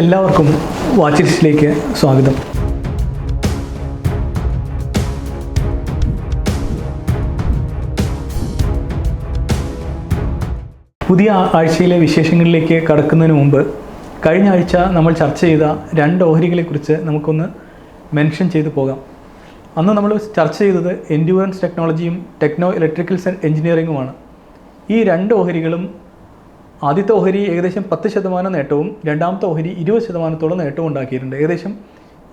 എല്ലാവർക്കും വാച്ച് ലിസ്റ്റിലേക്ക് സ്വാഗതം. പുതിയ ആഴ്ചയിലെ വിശേഷങ്ങളിലേക്ക് കടക്കുന്നതിന് മുമ്പ് കഴിഞ്ഞ ആഴ്ച നമ്മൾ ചർച്ച ചെയ്ത രണ്ട് ഓഹരികളെക്കുറിച്ച് നമുക്കൊന്ന് മെൻഷൻ ചെയ്തു പോകാം. അന്ന് നമ്മൾ ചർച്ച ചെയ്തത് എൻഡ്യൂറൻസ് ടെക്നോളജിയും ടെക്നോ ഇലക്ട്രിക്കൽസ് ആൻഡ് എഞ്ചിനീയറിംഗുമാണ് ഈ രണ്ട് ഓഹരികളും ആദ്യത്തെ ഓഹരി ഏകദേശം പത്ത് ശതമാനം നേട്ടവും രണ്ടാമത്തെ ഓഹരി ഇരുപത് ശതമാനത്തോളം നേട്ടവും ഉണ്ടാക്കിയിട്ടുണ്ട്. ഏകദേശം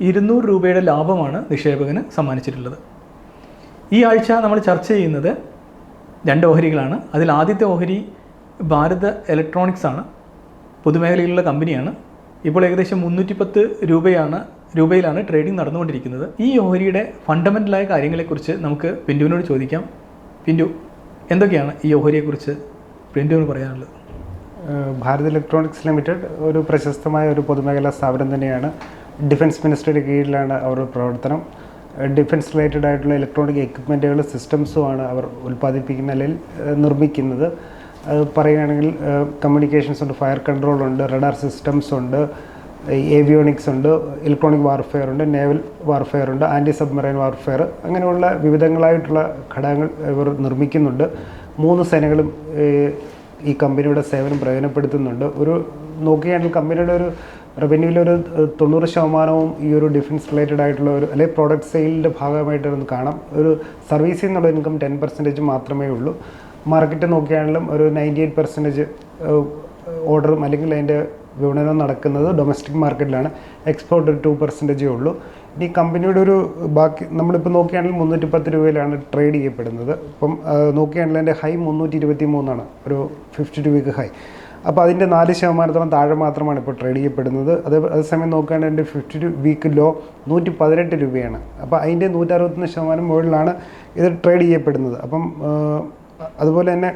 ഇരുന്നൂറ് രൂപയുടെ ലാഭമാണ് നിക്ഷേപകന് സമ്മാനിച്ചിട്ടുള്ളത്. ഈ ആഴ്ച നമ്മൾ ചർച്ച ചെയ്യുന്നത് രണ്ട് ഓഹരികളാണ്. അതിൽ ആദ്യത്തെ ഓഹരി ഭാരത് ഇലക്ട്രോണിക്സ് ആണ്. പൊതുമേഖലയിലുള്ള കമ്പനിയാണ്. ഇപ്പോൾ ഏകദേശം മുന്നൂറ്റി പത്ത് രൂപയാണ് രൂപയിലാണ് ട്രേഡിംഗ് നടന്നുകൊണ്ടിരിക്കുന്നത്. ഈ ഓഹരിയുടെ ഫണ്ടമെന്റലായ കാര്യങ്ങളെക്കുറിച്ച് നമുക്ക് പിന്തുവിനോട് ചോദിക്കാം. പിന്തു എന്തൊക്കെയാണ് ഈ ഓഹരിയെക്കുറിച്ച് പിന്തുവിന് പറയാനുള്ളത്? ഭാരത് ഇലക്ട്രോണിക്സ് ലിമിറ്റഡ് ഒരു പ്രശസ്തമായ ഒരു പൊതുമേഖലാ സ്ഥാപനം തന്നെയാണ്. ഡിഫൻസ് മിനിസ്ട്രിയുടെ കീഴിലാണ് അവരുടെ പ്രവർത്തനം. ഡിഫൻസ് റിലേറ്റഡ് ആയിട്ടുള്ള ഇലക്ട്രോണിക് എക്യുപ്മെന്റുകൾ സിസ്റ്റംസുമാണ് അവർ ഉൽപ്പാദിപ്പിക്കുന്ന അല്ലെങ്കിൽ നിർമ്മിക്കുന്നത്. അത് പറയുകയാണെങ്കിൽ കമ്മ്യൂണിക്കേഷൻസ് ഉണ്ട് ഫയർ കൺട്രോൾ ഉണ്ട് റഡാർ സിസ്റ്റംസ് ഉണ്ട് ഏവിയോണിക്സ് ഉണ്ട് ഇലക്ട്രോണിക് വാർഫെയർ ഉണ്ട് നേവൽ വാർഫെയർ ഉണ്ട് ആന്റി സബ്മറൈൻ വാർഫെയർ അങ്ങനെയുള്ള വിവിധങ്ങളായിട്ടുള്ള ഘടകങ്ങൾ ഇവർ നിർമ്മിക്കുന്നുണ്ട്. മൂന്ന് സേനകളും ഈ കമ്പനിയുടെ സേവനം പ്രയോജനപ്പെടുത്തുന്നുണ്ട്. ഒരു നോക്കുകയാണെങ്കിൽ കമ്പനിയുടെ ഒരു റവന്യൂവിലൊരു തൊണ്ണൂറ് ശതമാനവും ഈ ഒരു ഡിഫൻസ് റിലേറ്റഡ് ആയിട്ടുള്ള ഒരു അല്ലെങ്കിൽ പ്രോഡക്റ്റ് സെയിലിന്റെ ഭാഗമായിട്ട് നമുക്ക് കാണാം. ഒരു സർവീസിൽ നിന്നുള്ള ഇൻകം ടെൻ പെർസെന്റേജ് മാത്രമേ ഉള്ളൂ. മാർക്കറ്റ് നോക്കുകയാണെങ്കിലും ഒരു നയന്റി എയ്റ്റ് പെർസെന്റേജ് ഓർഡറും അല്ലെങ്കിൽ അതിന്റെ വിപണനം നടക്കുന്നത് ഡൊമസ്റ്റിക് മാർക്കറ്റിലാണ് എക്സ്പോർട്ട് ഒരു ടു പെർസെന്റേജേ ഉള്ളൂ. ഇനി കമ്പനിയുടെ ഒരു ബാക്കി നമ്മളിപ്പോൾ നോക്കുകയാണെങ്കിൽ മുന്നൂറ്റി പത്ത് രൂപയിലാണ് ട്രേഡ് ചെയ്യപ്പെടുന്നത്. ഇപ്പം നോക്കുകയാണെങ്കിൽ അതിന്റെ ഹൈ മുന്നൂറ്റി ഇരുപത്തി മൂന്നാണ് ഒരു ഫിഫ്റ്റി വീക്ക് ഹൈ. അപ്പോൾ അതിന്റെ നാല് ശതമാനത്തോളം താഴെ മാത്രമാണ് ഇപ്പോൾ ട്രേഡ് ചെയ്യപ്പെടുന്നത്. അത് അതേസമയം നോക്കുകയാണെങ്കിൽ അതിന്റെ ഫിഫ്റ്റി വീക്ക് ലോ നൂറ്റി പതിനെട്ട് രൂപയാണ്. അപ്പോൾ അതിന്റെ നൂറ്ററുപത്തൊന്ന് ശതമാനം മുകളിലാണ് ഇത് ട്രേഡ് ചെയ്യപ്പെടുന്നത്. അപ്പം അതുപോലെ തന്നെ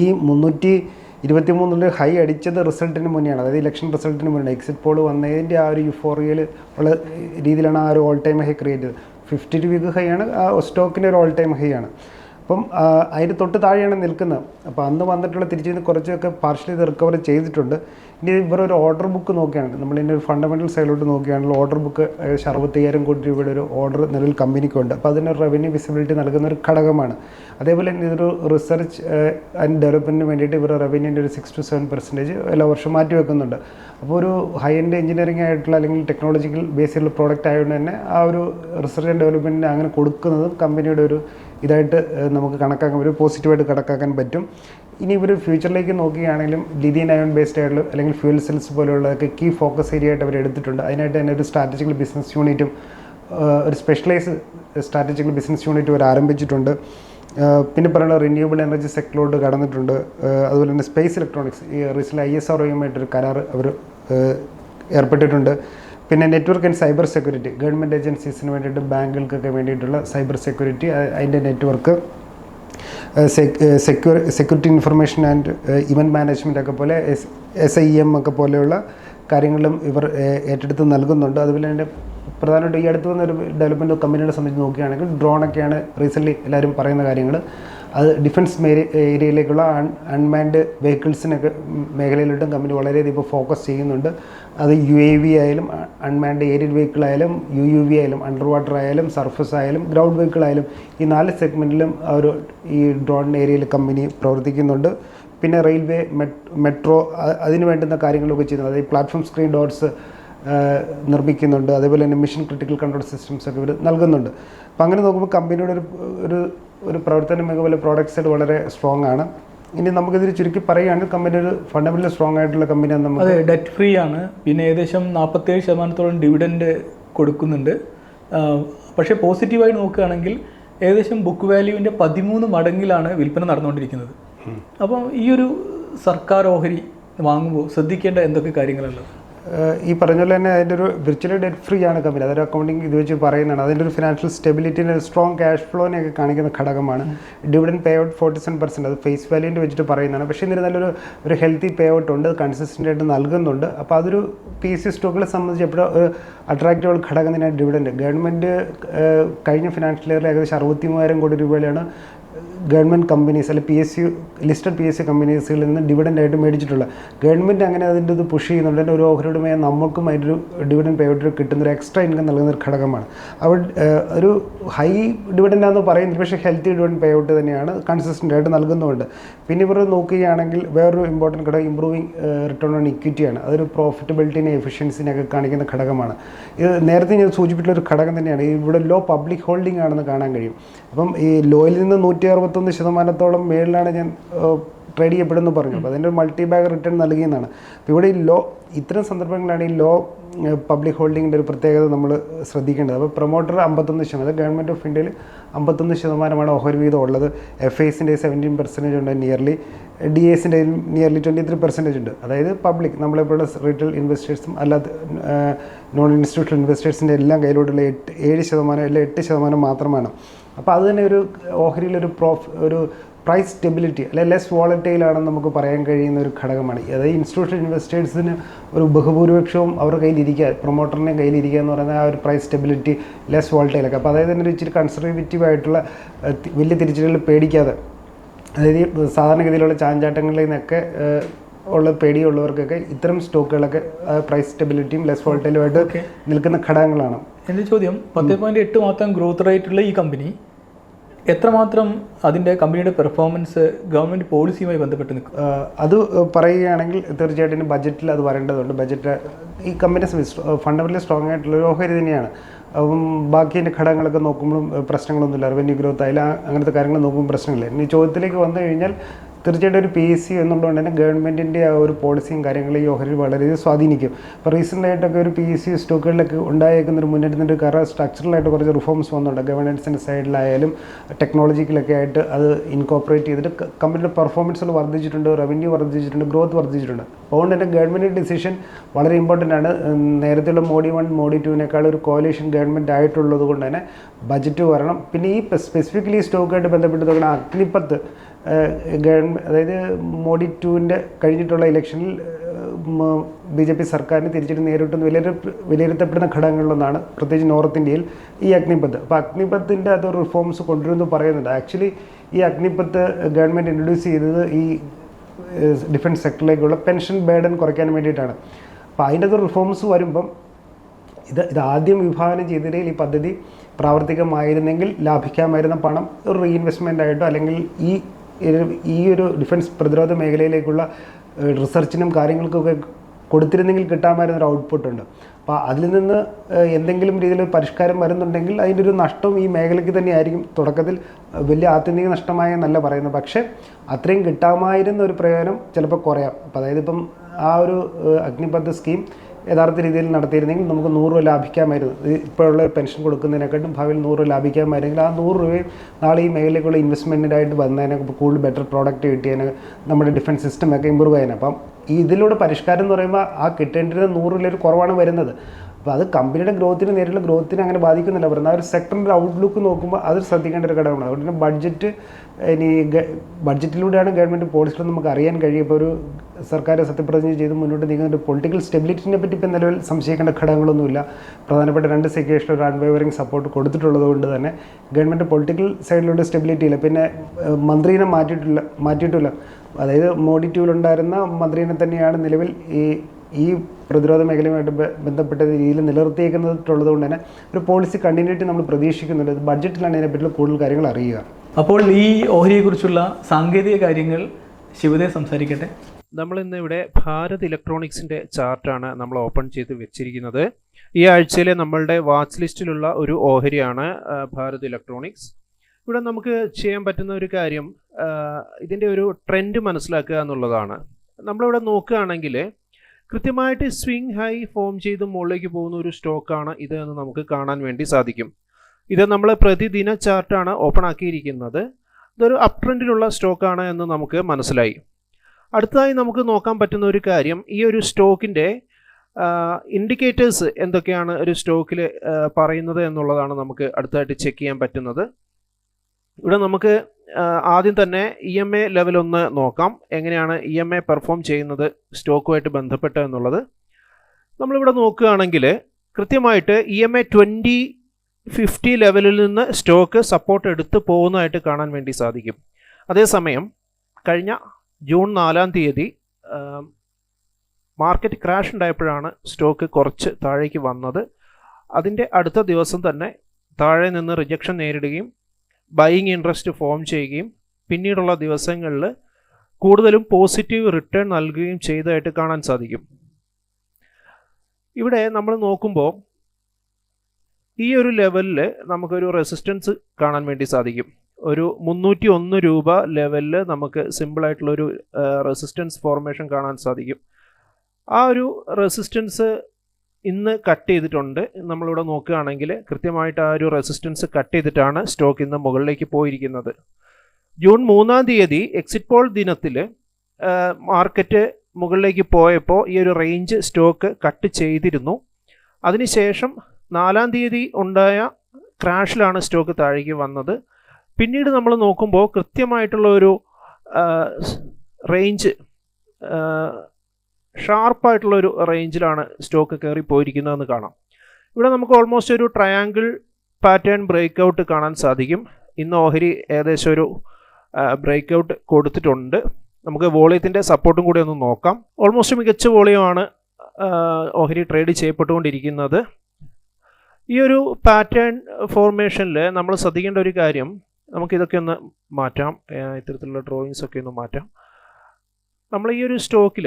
ഈ മുന്നൂറ്റി ഇരുപത്തി മൂന്നിൽ ഹൈ അടിച്ചത് റിസൾട്ടിന് മുന്നെയാണ്. അതായത് ഇലക്ഷൻ റിസൾട്ടിന് മുന്നെയാണ്. എക്സിറ്റ് പോൾ വന്നതിന്റെ ആ ഒരു യുഫോറിയയിൽ ഉള്ള രീതിയിലാണ് ആ ഒരു ഓൾ ടൈം ഹൈ ക്രിയേറ്റ് ചെയ്തത്. ഫിഫ്റ്റി ടു വീക്ക് ഹൈ ആണ്. ആ സ്റ്റോക്കിന്റെ ഒരു ഓൾ ടൈം ഹൈ ആണ്. അപ്പം അതിന്റെ തൊട്ട് താഴെയാണ് നിൽക്കുന്നത്. അപ്പോൾ അന്ന് വന്നിട്ടുള്ള തിരിച്ചു കുറച്ചൊക്കെ പാർഷ്യലി ഇത് റിക്കവർ ചെയ്തിട്ടുണ്ട്. ഇനി ഇവർ ഒരു ഓർഡർ ബുക്ക് നോക്കുകയാണ് നമ്മൾ ഇതിന്റെ ഒരു ഫണ്ടമെന്റൽ സൈഡിലോട്ട് നോക്കുകയാണെങ്കിൽ ഓർഡർ ബുക്ക് ഏകദേശം അറുപത്തയ്യായിരം കോടി രൂപയുടെ ഒരു ഓർഡർ നിലവിൽ കമ്പനിക്കുണ്ട് അപ്പോൾ അതിന് റവന്യൂ വിസിബിലിറ്റി നൽകുന്ന ഒരു ഘടകമാണ്. അതേപോലെ തന്നെ ഇതൊരു റിസർച്ച് ആൻഡ് ഡെവലപ്മെന്റിന് വേണ്ടിയിട്ട് ഇവർ റവന്യൂന്റെ ഒരു സിക്സ് ടു സെവൻ പെർസെന്റേജ് എല്ലാ വർഷം മാറ്റി വെക്കുന്നുണ്ട്. അപ്പോൾ ഒരു ഹൈ എൻഡ് എഞ്ചിനീയറിംഗ് ആയിട്ടുള്ള അല്ലെങ്കിൽ ടെക്നോളജിക്കൽ ബേസിലുള്ള പ്രോഡക്റ്റ് ആയതുകൊണ്ട് തന്നെ ആ ഒരു റിസർച്ച് ആൻഡ് ഡെവലപ്മെന്റിന് അങ്ങനെ കൊടുക്കുന്നതും കമ്പനിയുടെ ഒരു ഇതായിട്ട് നമുക്ക് കണക്കാക്കാൻ ഒരു പോസിറ്റീവായിട്ട് കണക്കാക്കാൻ പറ്റും. ഇനി ഇവർ ഫ്യൂച്ചറിലേക്ക് നോക്കുകയാണെങ്കിലും ലിഥിയൻ അയോൺ ബേസ്ഡ് ആയിട്ടുള്ള അല്ലെങ്കിൽ ഫ്യൂൽ സെൽസ് പോലെയുള്ളതൊക്കെ കീ ഫോക്കസ് ഏരിയ ആയിട്ട് അവർ എടുത്തിട്ടുണ്ട്. അതിനായിട്ട് തന്നെ ഒരു സ്ട്രാറ്റജിക്കൽ ബിസിനസ് യൂണിറ്റും ഒരു സ്പെഷ്യലൈസ് സ്ട്രാറ്റജിക്കൽ ബിസിനസ് യൂണിറ്റ് അവർ ആരംഭിച്ചിട്ടുണ്ട്. പിന്നെ പറയുന്ന റിന്യൂവബിൾ എനർജി സെക്ടറിലോട്ട് കടന്നിട്ടുണ്ട്. അതുപോലെ തന്നെ സ്പേസ് ഇലക്ട്രോണിക്സ് ഈ റീസെന്റ് ഐ എസ് ആർഒയുമായിട്ടൊരു കരാർ അവർ ഏർപ്പെട്ടിട്ടുണ്ട്. പിന്നെ network and cyber security government ഏജൻസീസിന് വേണ്ടിയിട്ട് ബാങ്കുകൾക്കൊക്കെ വേണ്ടിയിട്ടുള്ള സൈബർ സെക്യൂരിറ്റി അതിന്റെ network secure security information and event management ഒക്കെ പോലെ എസ് എസ് ഐ എം ഒക്കെ പോലെയുള്ള കാര്യങ്ങളും ഇവർ ഏറ്റെടുത്ത് നൽകുന്നുണ്ട്. അതുപോലെ തന്നെ പ്രധാനമായിട്ട് ഈ അടുത്ത് വന്ന ഒരു ഡെവലപ്മെന്റ് കമ്പനികളെ സംബന്ധിച്ച് നോക്കുകയാണെങ്കിൽ ഡ്രോണൊക്കെയാണ് റീസെന്റ്ലി എല്ലാവരും പറയുന്ന കാര്യങ്ങൾ അത് ഡിഫൻസ് ഏരിയയിലേക്കുള്ള അൺ അൺമാൻഡ് വെഹിക്കിൾസിനൊക്കെ മേഖലയിലോട്ടും കമ്പനി വളരെയധികം ഇപ്പോൾ ഫോക്കസ് ചെയ്യുന്നുണ്ട്. അത് യു എ വി ആയാലും അൺമാൻഡ് ഏരിയൽ വെഹിക്കിൾ ആയാലും യു യു വി ആയാലും അണ്ടർ വാട്ടർ ആയാലും സർഫസ് ആയാലും ഗ്രൗണ്ട് വെഹിക്കിൾ ആയാലും ഈ നാല് സെഗ്മെന്റിലും അവർ ഈ ഡ്രോൺ ഏരിയയിൽ കമ്പനി പ്രവർത്തിക്കുന്നുണ്ട്. പിന്നെ റെയിൽവേ മെട്രോ അതിന് വേണ്ടുന്ന കാര്യങ്ങളൊക്കെ ചെയ്യുന്നത് അതായത് പ്ലാറ്റ്ഫോം സ്ക്രീൻ ഡോട്ട്സ് നിർമ്മിക്കുന്നുണ്ട്. അതേപോലെ തന്നെ മിഷൻ ക്രിട്ടിക്കൽ കൺട്രോൾ സിസ്റ്റംസ് ഒക്കെ ഇവർ നൽകുന്നുണ്ട്. അപ്പോൾ അങ്ങനെ നോക്കുമ്പോൾ കമ്പനിയുടെ ഒരു ഒരു ഒരു പ്രവർത്തന മികവുള്ള പ്രോഡക്റ്റ് സൈഡ് വളരെ സ്ട്രോങ് ആണ്. ഇനി നമുക്കിതിൽ ചുരുക്കി പറയുകയാണെങ്കിൽ കമ്പനി ഒരു ഫണ്ടമെന്റൽ സ്ട്രോങ് ആയിട്ടുള്ള കമ്പനിയാണ് നമുക്ക് അതെ ഡെറ്റ് ഫ്രീ ആണ്. പിന്നെ ഏകദേശം നാൽപ്പത്തേഴ് ശതമാനത്തോളം ഡിവിഡൻഡ് കൊടുക്കുന്നുണ്ട്. പക്ഷേ പോസിറ്റീവായി നോക്കുകയാണെങ്കിൽ ഏകദേശം ബുക്ക് വാല്യൂവിന്റെ പതിമൂന്ന് മടങ്ങിലാണ് വിൽപ്പന നടന്നുകൊണ്ടിരിക്കുന്നത്. അപ്പം ഈ ഒരു സർക്കാർ ഓഹരി വാങ്ങുമ്പോൾ ശ്രദ്ധിക്കേണ്ട എന്തൊക്കെ കാര്യങ്ങളുള്ളത് ഈ പറഞ്ഞ പോലെ തന്നെ അതിന്റെ ഒരു വിർച്വലി ഡെറ്റ് ഫ്രീ ആണ് കമ്പനി. അതൊരു അക്കൗണ്ടിങ് ഇത് വെച്ച് പറയുന്നതാണ്. അതിന്റെ ഒരു ഫിനാൻഷ്യൽ സ്റ്റെബിലിറ്റിന്റെ സ്ട്രോങ് ക്യാഷ് ഫ്ലോനെ ഒക്കെ കാണിക്കുന്ന ഘടകമാണ്. Dividend payout forty seven percent അത് ഫേസ് വാല്യൂന്റെ വെച്ചിട്ട് പറയുന്നതാണ്. പക്ഷേ ഇതിന് ഒരു ഒരു ഹെൽത്തി പേ ഔട്ട് ഉണ്ട് കൺസിസ്റ്റന്റ് ആയിട്ട് നൽകുന്നുണ്ട്. അപ്പോൾ അതൊരു പി സി സ്റ്റോക്കുകളെ സംബന്ധിച്ച് എപ്പോഴും ഒരു അട്രാക്റ്റീവ് ഘടകം തന്നെയാണ് ഡിവിഡന്റ് ഗവൺമെന്റ് കഴിഞ്ഞ ഫിനാൻഷ്യൽ ഇയറിൽ ഏകദേശം അറുപത്തി മൂവായിരം കോടി രൂപയിലാണ് ഗവൺമെന്റ് കമ്പനീസ് അല്ലെങ്കിൽ P S U listed P S C കമ്പനീസുകളിൽ നിന്ന് ഡിവിഡന്റ് ആയിട്ട് മേടിച്ചിട്ടുള്ള. ഗവൺമെന്റ് അങ്ങനെ അതിന്റെ ഇത് പുഷ് ചെയ്യുന്നുണ്ട്. അതിന്റെ ഒരു ഓഹരി ഉടമയെ നമുക്കും അതിന്റെ ഒരു ഡിവിഡൻ പേയ്ഔട്ട് കിട്ടുന്ന ഒരു എക്സ്ട്രാ ഇൻകം നൽകുന്ന ഒരു ഘടകമാണ്. അവർ ഒരു ഹൈ ഡിവിഡന്റ് ആണെന്ന് പറയുന്നത് പക്ഷേ ഹെൽത്തി ഡിവിഡൻ ഔട്ട് തന്നെയാണ് കൺസിസ്റ്റന്റ് ആയിട്ട് നൽകുന്നുണ്ട്. പിന്നെ ഇവർ നോക്കുകയാണെങ്കിൽ വേറൊരു ഇമ്പോർട്ടന്റ് ഘടകം ഇമ്പ്രൂവിങ് റിട്ടേൺ ഓൺ ഇക്വിറ്റിയാണ് അതൊരു പ്രോഫിറ്റബിലിറ്റിനെ എഫിഷ്യൻസിനെയൊക്കെ കാണിക്കുന്ന ഘടകമാണ്. ഇത് നേരത്തെ ഞാൻ സൂചിപ്പിച്ചിട്ടുള്ള ഒരു ഘടകം തന്നെയാണ്. ഇവിടെ ലോ പബ്ലിക് ഹോൾഡിംഗ് ആണെന്ന് കാണാൻ കഴിയും. അപ്പം ഈ ലോയിൽ നിന്ന് നൂറ്റി അറുപത്തൊന്ന് ശതമാനത്തോളം മേളിലാണ് ഞാൻ ട്രേഡ് ചെയ്യപ്പെടുന്നു പറഞ്ഞു. അപ്പോൾ അതിന്റെ മൾട്ടി ബാഗ് റിട്ടേൺ നൽകിയെന്നാണ്. അപ്പോൾ ഇവിടെ ഈ ലോ ഇത്തരം സന്ദർഭങ്ങളാണ് ഈ ലോ പബ്ലിക് ഹോൾഡിങ്ങിന്റെ ഒരു പ്രത്യേകത നമ്മൾ ശ്രദ്ധിക്കേണ്ടത്. അപ്പോൾ പ്രൊമോട്ടർ അമ്പത്തൊന്ന് ശതമാനം ഗവൺമെന്റ് ഓഫ് ഇന്ത്യയിൽ അമ്പത്തൊന്ന് ശതമാനമാണ് ഓഹരി വീതം ഉള്ളത് എഫ് ഐസിന്റെ സെവന്റീൻ പെർസെന്റേജ് ഉണ്ട് നിയർലി ഡി എസിന്റെ നിയർലി ട്വന്റി ത്രീ പെർസെന്റേജ് ഉണ്ട്. അതായത് പബ്ലിക് നമ്മളെപ്പോഴുള്ള റീറ്റെയിൽ ഇൻവെസ്റ്റേഴ്സും അല്ലാതെ നോൺ ഇൻസ്റ്റിറ്റ്യൂഷണൽ ഇൻവെസ്റ്റേഴ്സിന്റെ എല്ലാം കയ്യിലോട്ടുള്ള എട്ട് ഏഴ് ശതമാനം അല്ലെങ്കിൽ എട്ട് ശതമാനം മാത്രമാണ്. അപ്പോൾ അത് തന്നെ ഒരു ഓഹരിയിലൊരു പ്രോഫ് ഒരു പ്രൈസ് സ്റ്റെബിലിറ്റി അല്ലെ ലെസ് വോളറ്റൈൽ ആണെന്ന് നമുക്ക് പറയാൻ കഴിയുന്ന ഒരു ഘടകമാണ്. അതായത് ഇൻസ്റ്റിറ്റ്യൂഷൻ ഇൻവെസ്റ്റേഴ്സിന് ഒരു ബഹുഭൂരിപക്ഷവും അവരുടെ കയ്യിലിരിക്കുക പ്രൊമോട്ടറിന്റെ കയ്യിലിരിക്കുക എന്ന് പറയുന്നത് ആ ഒരു പ്രൈസ് സ്റ്റെബിലിറ്റി ലെസ് വോളറ്റൈലൊക്കെ അപ്പോൾ അതായത് തന്നെ ഒരു ഇച്ചിരി കൺസർവേറ്റീവ് ആയിട്ടുള്ള വലിയ തിരിച്ചടികൾ പേടിക്കാതെ. അതായത് സാധാരണഗതിയിലുള്ള ചാഞ്ചാട്ടങ്ങളിൽ നിന്നൊക്കെ ഉള്ള പേടിയുള്ളവർക്കൊക്കെ ഇത്തരം സ്റ്റോക്കുകളൊക്കെ പ്രൈസ് സ്റ്റെബിലിറ്റിയും ലെസ് വോൾട്ടൈലുമായിട്ട്. നിൽക്കുന്ന ഘടകങ്ങളാണ്. എന്റെ ചോദ്യം പത്ത് പോയിന്റ് എട്ട് മാത്രം ഗ്രോത്ത് റേറ്റ് ഉള്ള ഈ കമ്പനി എത്രമാത്രം അതിന്റെ കമ്പനിയുടെ പെർഫോമൻസ് ഗവൺമെന്റ് പോളിസിയുമായി ബന്ധപ്പെട്ട് നിൽക്കും? അത് പറയുകയാണെങ്കിൽ തീർച്ചയായിട്ടും ബജറ്റിൽ അത് വരേണ്ടതുണ്ട്. ബജറ്റ് ഈ കമ്പനി ഫണ്ടമെന്റലി സ്ട്രോങ് ആയിട്ടുള്ള ഒരു ഓഹരി തന്നെയാണ്. ബാക്കിന്റെ ബാക്കി ഘടകങ്ങളൊക്കെ നോക്കുമ്പോഴും പ്രശ്നങ്ങളൊന്നുമില്ല. റവന്യൂ ഗ്രോത്ത് ആയാലും അങ്ങനത്തെ കാര്യങ്ങൾ നോക്കുമ്പോൾ പ്രശ്നമില്ല. ഇനി ചോദ്യത്തിലേക്ക് വന്നു കഴിഞ്ഞാൽ തീർച്ചയായിട്ടും ഒരു പി എസ് സി എന്നുള്ളതുകൊണ്ട് തന്നെ ഗവൺമെന്റിന്റെ ആ ഒരു പോളിസിയും കാര്യങ്ങളും ഈ വളരെയധികം സ്വാധീനിക്കും. ഇപ്പോൾ റീസെന്റ് ആയിട്ടൊക്കെ ഒരു പി എസ് സി സ്റ്റോക്കുകളിലൊക്കെ ഉണ്ടായേക്കുന്ന ഒരു മുന്നേറ്റത്തിന്റെ കാരണം സ്ട്രക്ചറലായിട്ട് കുറച്ച് റിഫോംസ് വന്നുണ്ട് ഗവർണൻസിന്റെ സൈഡിലായാലും ടെക്നോളജിക്കലൊക്കെ ആയിട്ട് അത് ഇൻകോപ്പറേറ്റ് ചെയ്തിട്ട് കമ്പനിയുടെ പെർഫോമൻസുകൾ വർദ്ധിച്ചിട്ടുണ്ട് റവന്യൂ വർദ്ധിച്ചിട്ടുണ്ട് ഗ്രോത്ത് വർദ്ധിച്ചിട്ടുണ്ട്. അതുകൊണ്ട് തന്നെ ഗവൺമെന്റ് ഡിസിഷൻ വളരെ ഇമ്പോർട്ടന്റ് ആണ്. നേരത്തെയുള്ള മോഡി വൺ മോഡി ടുവിനേക്കാൾ ഒരു കോലേഷൻ ഗവൺമെന്റ് ആയിട്ടുള്ളത് കൊണ്ട് തന്നെ ബജറ്റ് വരണം. പിന്നെ ഈ സ്പെസിഫിക്കലി സ്റ്റോക്കായിട്ട് ബന്ധപ്പെട്ട് തുടങ്ങുന്ന അഗ്നിപ്പത്ത് ഗവൺമെന്റ് അതായത് മോഡി ടുവിന്റെ കഴിഞ്ഞിട്ടുള്ള ഇലക്ഷനിൽ ബി ജെ പി സർക്കാരിന് തിരിച്ചിട്ട് നേരിട്ടൊന്ന് വിലയിരു വിലയിരുത്തപ്പെടുന്ന ഘടകങ്ങളിലൊന്നാണ് പ്രത്യേകിച്ച് നോർത്ത് ഇന്ത്യയിൽ ഈ അഗ്നിപത്ത് അപ്പോൾ അഗ്നിപത്തിന്റെ അത് റിഫോംസ് കൊണ്ടുവരുമെന്ന് പറയുന്നുണ്ട്. ആക്ച്വലി ഈ അഗ്നിപത്ത് ഗവൺമെന്റ് ഇൻട്രൊഡ്യൂസ് ചെയ്തത് ഈ ഡിഫൻസ് സെക്ടറിലേക്കുള്ള പെൻഷൻ ബേഡൻ കുറയ്ക്കാൻ വേണ്ടിയിട്ടാണ്. അപ്പോൾ അതിന്റെ അത് റിഫോംസ് വരുമ്പം ഇത് ഇത് ആദ്യം വിഭാവനം ചെയ്തതിൽ ഈ പദ്ധതി പ്രാവർത്തികമായിരുന്നെങ്കിൽ ലാഭിക്കാമായിരുന്ന പണം ഒരു റീഇൻവെസ്റ്റ്മെന്റ് ആയിട്ടോ അല്ലെങ്കിൽ ഈ ഈ ഒരു ഡിഫൻസ് പ്രതിരോധ മേഖലയിലേക്കുള്ള റിസർച്ചിനും കാര്യങ്ങൾക്കൊക്കെ കൊടുത്തിരുന്നെങ്കിൽ കിട്ടാമായിരുന്ന ഒരു ഔട്ട്പുട്ട് ഉണ്ട്. അപ്പോൾ അതിൽ നിന്ന് എന്തെങ്കിലും രീതിയിൽ പരിഷ്കാരം വരുന്നുണ്ടെങ്കിൽ അതിന്റെ ഒരു നഷ്ടം ഈ മേഖലയ്ക്ക് തന്നെയായിരിക്കും. തുടക്കത്തിൽ വലിയ ആത്യന്തിക നഷ്ടമായ എന്നല്ല പറയുന്നത്. പക്ഷേ അത്രയും കിട്ടാമായിരുന്ന ഒരു പ്രയോജനം ചിലപ്പോൾ കുറയാം. അപ്പോൾ അതായത് ഇപ്പം ആ ഒരു അഗ്നിപഥ സ്കീം യഥാർത്ഥ രീതിയിൽ നടത്തിയിരുന്നെങ്കിൽ നമുക്ക് നൂറ് രൂപ ലാഭിക്കാമായിരുന്നു. ഇപ്പോഴുള്ള പെൻഷൻ കൊടുക്കുന്നതിനെക്കാട്ടും ഭാവിയിൽ നൂറ് രൂപ ലാഭിക്കാമായിരുന്നെങ്കിൽ ആ നൂറ് രൂപയും നാളെ ഈ മേഖലയ്ക്കുള്ള ഇൻവെസ്റ്റ്മെന്റിനായിട്ട് വന്നതിനെ കൂടുതൽ ബെറ്റർ പ്രോഡക്റ്റ് കിട്ടിയതിന് നമ്മുടെ ഡിഫൻസ് സിസ്റ്റം ഒക്കെ ഇമ്പ്രൂവ് ചെയ്യാൻ അപ്പം ഇതിലൂടെ പരിഷ്കാരം എന്ന് പറയുമ്പോൾ ആ കിട്ടേണ്ടിരുന്ന നൂറ് രൂപയിൽ കുറവാണ് വരുന്നത്. അപ്പോൾ അത് കമ്പനിയുടെ ഗ്രോത്തിന് നേരിട്ടുള്ള ഗ്രോത്തിനെ അങ്ങനെ ബാധിക്കുന്നില്ല. പറയുന്നത് ആ ഒരു സെക്ടറിന്റെ ഔട്ട്ലുക്ക് നോക്കുമ്പോൾ അത് ശ്രദ്ധിക്കേണ്ട ഒരു ഘടകമാണ്. അതുകൊണ്ട് തന്നെ ബഡ്ജറ്റ് ഇനി ബഡ്ജറ്റിലൂടെയാണ് ഗവൺമെന്റ് പോളിസികൾ നമുക്ക് അറിയാൻ കഴിയും ഇപ്പോൾ ഒരു സർക്കാർ സത്യപ്രതിജ്ഞ ചെയ്ത് മുന്നോട്ട് നീങ്ങുന്ന ഒരു പൊളിറ്റിക്കൽ സ്റ്റെബിലിറ്റിനെ പറ്റി ഇപ്പം നിലവിൽ സംശയിക്കേണ്ട ഘടകങ്ങളൊന്നുമില്ല. പ്രധാനപ്പെട്ട രണ്ട് സെക്യൂഷനും ഒരു അൺവൈവറിങ് സപ്പോർട്ട് കൊടുത്തിട്ടുള്ളത് കൊണ്ട് തന്നെ ഗവൺമെന്റ് പൊളിറ്റിക്കൽ സൈഡിലൂടെ സ്റ്റെബിലിറ്റി ഇല്ല. പിന്നെ മന്ത്രീനെ മാറ്റിയിട്ടില്ല മാറ്റിയിട്ടില്ല. അതായത് മോഡി ടൂവിലുണ്ടായിരുന്ന മന്ത്രിനെ തന്നെയാണ് നിലവിൽ ഈ ഈ പ്രതിരോധ മേഖലയുമായിട്ട് ബന്ധപ്പെട്ട രീതിയിൽ നിലനിർത്തിയേക്കുന്നതുള്ളത് കൊണ്ട് തന്നെ ഒരു പോളിസി കണ്ടിന്യൂറ്റി നമ്മൾ പ്രതീക്ഷിക്കുന്നുണ്ട്. ബഡ്ജറ്റിലാണ് ഇതിനെപ്പറ്റി കൂടുതൽ കാര്യങ്ങൾ അറിയുക. അപ്പോൾ ഈ ഓഹരിയെക്കുറിച്ചുള്ള സാങ്കേതിക കാര്യങ്ങൾ ശിവദേ സംസാരിക്കട്ടെ. നമ്മൾ ഇന്ന് ഇവിടെ ഭാരത് ഇലക്ട്രോണിക്സിന്റെ ചാർട്ടാണ് നമ്മൾ ഓപ്പൺ ചെയ്ത് വെച്ചിരിക്കുന്നത്. ഈ ആഴ്ചയിലെ നമ്മളുടെ വാച്ച് ലിസ്റ്റിലുള്ള ഒരു ഓഹരിയാണ് ഭാരത് ഇലക്ട്രോണിക്സ് ഇവിടെ നമുക്ക് ചെയ്യാൻ പറ്റുന്ന ഒരു കാര്യം ഇതിന്റെ ഒരു ട്രെൻഡ് മനസ്സിലാക്കുക എന്നുള്ളതാണ്. നമ്മളിവിടെ നോക്കുകയാണെങ്കിൽ കൃത്യമായിട്ട് സ്വിങ് ഹൈ ഫോം ചെയ്ത് മുകളിലേക്ക് പോകുന്ന ഒരു സ്റ്റോക്കാണ് ഇത് എന്ന് നമുക്ക് കാണാൻ വേണ്ടി സാധിക്കും. ഇത് നമ്മൾ പ്രതിദിന ചാർട്ടാണ് ഓപ്പൺ ആക്കിയിരിക്കുന്നത്. ഇതൊരു അപ് ട്രെൻഡിലുള്ള സ്റ്റോക്കാണ് എന്ന് നമുക്ക് മനസ്സിലായി. അടുത്തതായി നമുക്ക് നോക്കാൻ പറ്റുന്ന ഒരു കാര്യം ഈ ഒരു സ്റ്റോക്കിന്റെ ഇൻഡിക്കേറ്റേഴ്സ് എന്തൊക്കെയാണ് ഒരു സ്റ്റോക്കിൽ പറയുന്നത് എന്നുള്ളതാണ് നമുക്ക് അടുത്തായിട്ട് ചെക്ക് ചെയ്യാൻ പറ്റുന്നത്. ഇവിടെ നമുക്ക് ആദ്യം തന്നെ ഇ എം എ ലെവൽ ഒന്ന് നോക്കാം. എങ്ങനെയാണ് ഇ എം എ പെർഫോം ചെയ്യുന്നത് സ്റ്റോക്കുമായിട്ട് ബന്ധപ്പെട്ട് എന്നുള്ളത്. നമ്മളിവിടെ നോക്കുകയാണെങ്കിൽ കൃത്യമായിട്ട് E M A twenty fifty ലെവലിൽ നിന്ന് സ്റ്റോക്ക് സപ്പോർട്ട് എടുത്ത് പോകുന്നതായിട്ട് കാണാൻ വേണ്ടി സാധിക്കും. അതേസമയം കഴിഞ്ഞ ജൂൺ നാലാം തീയതി മാർക്കറ്റ് ക്രാഷ് ഉണ്ടായപ്പോഴാണ് സ്റ്റോക്ക് കുറച്ച് താഴേക്ക് വന്നത്. അതിന്റെ അടുത്ത ദിവസം തന്നെ താഴെ നിന്ന് റിജക്ഷൻ നേരിടുകയും ബൈയിങ് ഇൻട്രസ്റ്റ് ഫോം ചെയ്യുകയും പിന്നീടുള്ള ദിവസങ്ങളിൽ കൂടുതലും പോസിറ്റീവ് റിട്ടേൺ നൽകുകയും ചെയ്തതായിട്ട് കാണാൻ സാധിക്കും. ഇവിടെ നമ്മൾ നോക്കുമ്പോൾ ഈ ഒരു ലെവലിൽ നമുക്കൊരു റെസിസ്റ്റൻസ് കാണാൻ വേണ്ടി സാധിക്കും. ഒരു മുന്നൂറ്റി ഒന്ന് രൂപ ലെവലിൽ നമുക്ക് സിമ്പിളായിട്ടുള്ളൊരു റെസിസ്റ്റൻസ് ഫോർമേഷൻ കാണാൻ സാധിക്കും. ആ ഒരു റെസിസ്റ്റൻസ് ഇന്ന് കട്ട് ചെയ്തിട്ടുണ്ട്. നമ്മളിവിടെ നോക്കുകയാണെങ്കിൽ കൃത്യമായിട്ട് ആ ഒരു റെസിസ്റ്റൻസ് കട്ട് ചെയ്തിട്ടാണ് സ്റ്റോക്ക് ഇന്ന് മുകളിലേക്ക് പോയിരിക്കുന്നത്. ജൂൺ മൂന്നാം തീയതി എക്സിറ്റ് പോൾ ദിനത്തിൽ മാർക്കറ്റ് മുകളിലേക്ക് പോയപ്പോൾ ഈ ഒരു റേഞ്ച് സ്റ്റോക്ക് കട്ട് ചെയ്തിരുന്നു. അതിനുശേഷം നാലാം തീയതി ഉണ്ടായ ക്രാഷിലാണ് സ്റ്റോക്ക് താഴേക്ക് വന്നത്. പിന്നീട് നമ്മൾ നോക്കുമ്പോൾ കൃത്യമായിട്ടുള്ള ഒരു റേഞ്ച് ഷാർപ്പായിട്ടുള്ള ഒരു റേഞ്ചിലാണ് സ്റ്റോക്ക് കയറി പോയിരിക്കുന്നതെന്ന് കാണാം. ഇവിടെ നമുക്ക് ഓൾമോസ്റ്റ് ഒരു ട്രയാങ്കിൾ പാറ്റേൺ ബ്രേക്ക് ഔട്ട് കാണാൻ സാധിക്കും. ഇന്ന് ഓഹരി ഏകദേശം ഒരു ബ്രേക്ക് ഔട്ട് കൊടുത്തിട്ടുണ്ട്. നമുക്ക് വോളിയത്തിന്റെ സപ്പോർട്ടും കൂടി ഒന്ന് നോക്കാം. ഓൾമോസ്റ്റ് മികച്ച വോളിയമാണ് ഓഹരി ട്രേഡ് ചെയ്യപ്പെട്ടുകൊണ്ടിരിക്കുന്നത്. ഈ ഒരു പാറ്റേൺ ഫോർമേഷനിൽ നമ്മൾ ശ്രദ്ധിക്കേണ്ട ഒരു കാര്യം നമുക്കിതൊക്കെ ഒന്ന് മാറ്റാം. ഇത്തരത്തിലുള്ള ഡ്രോയിങ്സ് ഒക്കെ ഒന്ന് മാറ്റാം. നമ്മൾ ഈ ഒരു സ്റ്റോക്കിൽ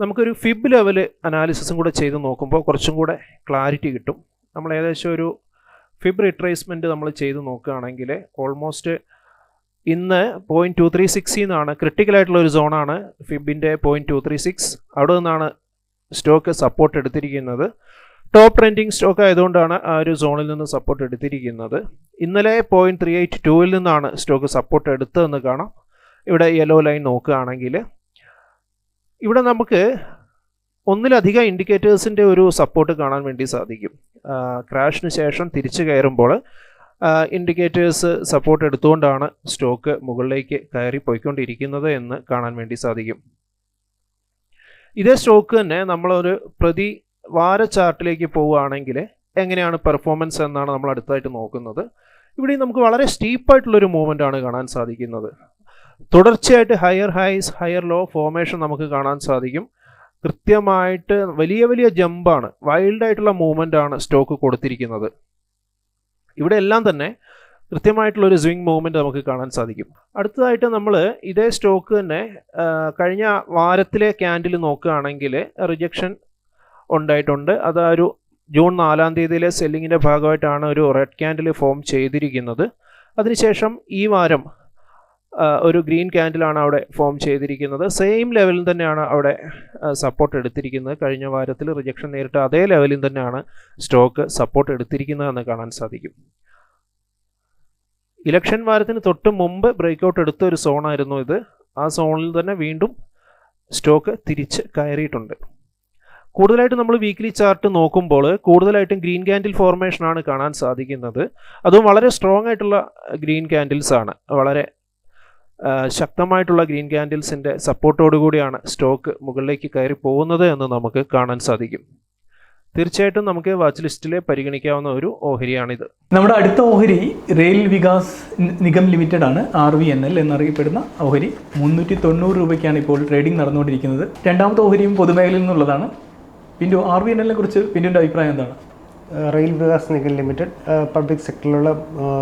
നമുക്കൊരു ഫിബ് ലെവൽ അനാലിസിസും കൂടെ ചെയ്ത് നോക്കുമ്പോൾ കുറച്ചും കൂടെ ക്ലാരിറ്റി കിട്ടും. നമ്മൾ ഏകദേശം ഒരു ഫിബ് റിട്രേസ്മെന്റ് നമ്മൾ ചെയ്ത് നോക്കുകയാണെങ്കിൽ ഓൾമോസ്റ്റ് ഇന്ന് പോയിന്റ് ടു ത്രീ സിക്സിൽ നിന്നാണ് ക്രിട്ടിക്കലായിട്ടുള്ള ഒരു സോണാണ് ഫിബിന്റെ പോയിന്റ് ടു ത്രീ സിക്സ് അവിടെ നിന്നാണ് സ്റ്റോക്ക് സപ്പോർട്ട് എടുത്തിരിക്കുന്നത്. ടോപ്പ് ട്രെൻഡിങ് സ്റ്റോക്ക് ആയതുകൊണ്ടാണ് ആ ഒരു സോണിൽ നിന്ന് സപ്പോർട്ട് എടുത്തിരിക്കുന്നത്. ഇന്നലെ പോയിന്റ് ത്രീ എയ്റ്റ് ടൂവിൽ നിന്നാണ് സ്റ്റോക്ക് സപ്പോർട്ട് എടുത്തതെന്ന് കാണാം. ഇവിടെ യെല്ലോ ലൈൻ നോക്കുകയാണെങ്കിൽ ഇവിടെ നമുക്ക് ഒന്നിലധികം ഇൻഡിക്കേറ്റേഴ്സിന്റെ ഒരു സപ്പോർട്ട് കാണാൻ വേണ്ടി സാധിക്കും. ക്രാഷിന് ശേഷം തിരിച്ചു കയറുമ്പോൾ ഇൻഡിക്കേറ്റേഴ്സ് സപ്പോർട്ട് എടുത്തുകൊണ്ടാണ് സ്റ്റോക്ക് മുകളിലേക്ക് കയറി പോയിക്കൊണ്ടിരിക്കുന്നത് എന്ന് കാണാൻ വേണ്ടി സാധിക്കും. ഇതേ സ്റ്റോക്ക് തന്നെ നമ്മളൊരു പ്രതി വാര ചാർട്ടിലേക്ക് പോവുകയാണെങ്കിൽ എങ്ങനെയാണ് പെർഫോമൻസ് എന്നാണ് നമ്മൾ അടുത്തായിട്ട് നോക്കുന്നത്. ഇവിടെ നമുക്ക് വളരെ സ്റ്റീപ്പായിട്ടുള്ളൊരു മൂവ്മെന്റ് ആണ് കാണാൻ സാധിക്കുന്നത്. തുടർച്ചയായിട്ട് higher highs higher low formation നമുക്ക് കാണാൻ സാധിക്കും. കൃത്യമായിട്ട് വലിയ വലിയ ജമ്പാണ് വൈൽഡ് ആയിട്ടുള്ള മൂവ്മെന്റ് ആണ് സ്റ്റോക്ക് കൊടുത്തിരിക്കുന്നത്. ഇവിടെ എല്ലാം തന്നെ കൃത്യമായിട്ടുള്ള ഒരു സ്വിംഗ് മൂവ്മെന്റ് നമുക്ക് കാണാൻ സാധിക്കും. അടുത്തതായിട്ട് നമ്മൾ ഇതേ സ്റ്റോക്ക് തന്നെ കഴിഞ്ഞ വാരത്തിലെ ക്യാൻഡിൽ നോക്കുകയാണെങ്കിൽ റിജക്ഷൻ ഉണ്ടായിട്ടുണ്ട്. അത് ഒരു ജൂൺ നാലാം തീയതിയിലെ സെല്ലിങ്ങിന്റെ ഭാഗമായിട്ടാണ് ഒരു റെഡ് ക്യാൻഡിൽ ഫോം ചെയ്തിരിക്കുന്നത്. അതിനുശേഷം ഈ വാരം ഒരു ഗ്രീൻ ക്യാൻഡിലാണ് അവിടെ ഫോം ചെയ്തിരിക്കുന്നത്. സെയിം ലെവലിൽ തന്നെയാണ് അവിടെ സപ്പോർട്ട് എടുത്തിരിക്കുന്നത്. കഴിഞ്ഞ വാരത്തിൽ റിജക്ഷൻ നേരിട്ട് അതേ ലെവലിൽ തന്നെയാണ് സ്റ്റോക്ക് സപ്പോർട്ട് എടുത്തിരിക്കുന്നതെന്ന് കാണാൻ സാധിക്കും. ഇലക്ഷൻ വാരത്തിന് തൊട്ട് മുമ്പ് ബ്രേക്ക് ഔട്ട് എടുത്ത ഒരു സോണായിരുന്നു ഇത്. ആ സോണിൽ തന്നെ വീണ്ടും സ്റ്റോക്ക് തിരിച്ച് കയറിയിട്ടുണ്ട്. കൂടുതലായിട്ട് നമ്മൾ വീക്ക്ലി ചാർട്ട് നോക്കുമ്പോൾ കൂടുതലായിട്ടും ഗ്രീൻ ക്യാൻഡിൽ ഫോർമേഷനാണ് കാണാൻ സാധിക്കുന്നത്. അതും വളരെ സ്ട്രോങ് ആയിട്ടുള്ള ഗ്രീൻ ക്യാൻഡിൽസ് ആണ്. വളരെ ശക്തമായിട്ടുള്ള ഗ്രീൻ ക്യാൻഡിൽസിന്റെ സപ്പോർട്ടോടുകൂടിയാണ് സ്റ്റോക്ക് മുകളിലേക്ക് കയറി പോകുന്നത് എന്ന് നമുക്ക് കാണാൻ സാധിക്കും. തീർച്ചയായിട്ടും നമുക്ക് വാച്ച് ലിസ്റ്റിൽ പരിഗണിക്കാവുന്ന ഒരു ഓഹരിയാണിത്. നമ്മുടെ അടുത്ത ഓഹരി റെയിൽ വികാസ് നിഗം ലിമിറ്റഡ് ആണ് ആർ വി എൻ എൽ എന്നറിയപ്പെടുന്ന ഓഹരി. മുന്നൂറ്റി തൊണ്ണൂറ് രൂപയ്ക്കാണ് ഇപ്പോൾ ട്രേഡിംഗ് നടന്നുകൊണ്ടിരിക്കുന്നത്. രണ്ടാമത്തെ ഓഹരിയും പൊതുമേഖലയിൽ നിന്നുള്ളതാണ്. പിന്റു ആർ വി എൻ എല്ലിനെ കുറിച്ച് പിന്നെ അഭിപ്രായം എന്താണ്? Rail Vikas Nigam limited public സെക്ടറിലുള്ള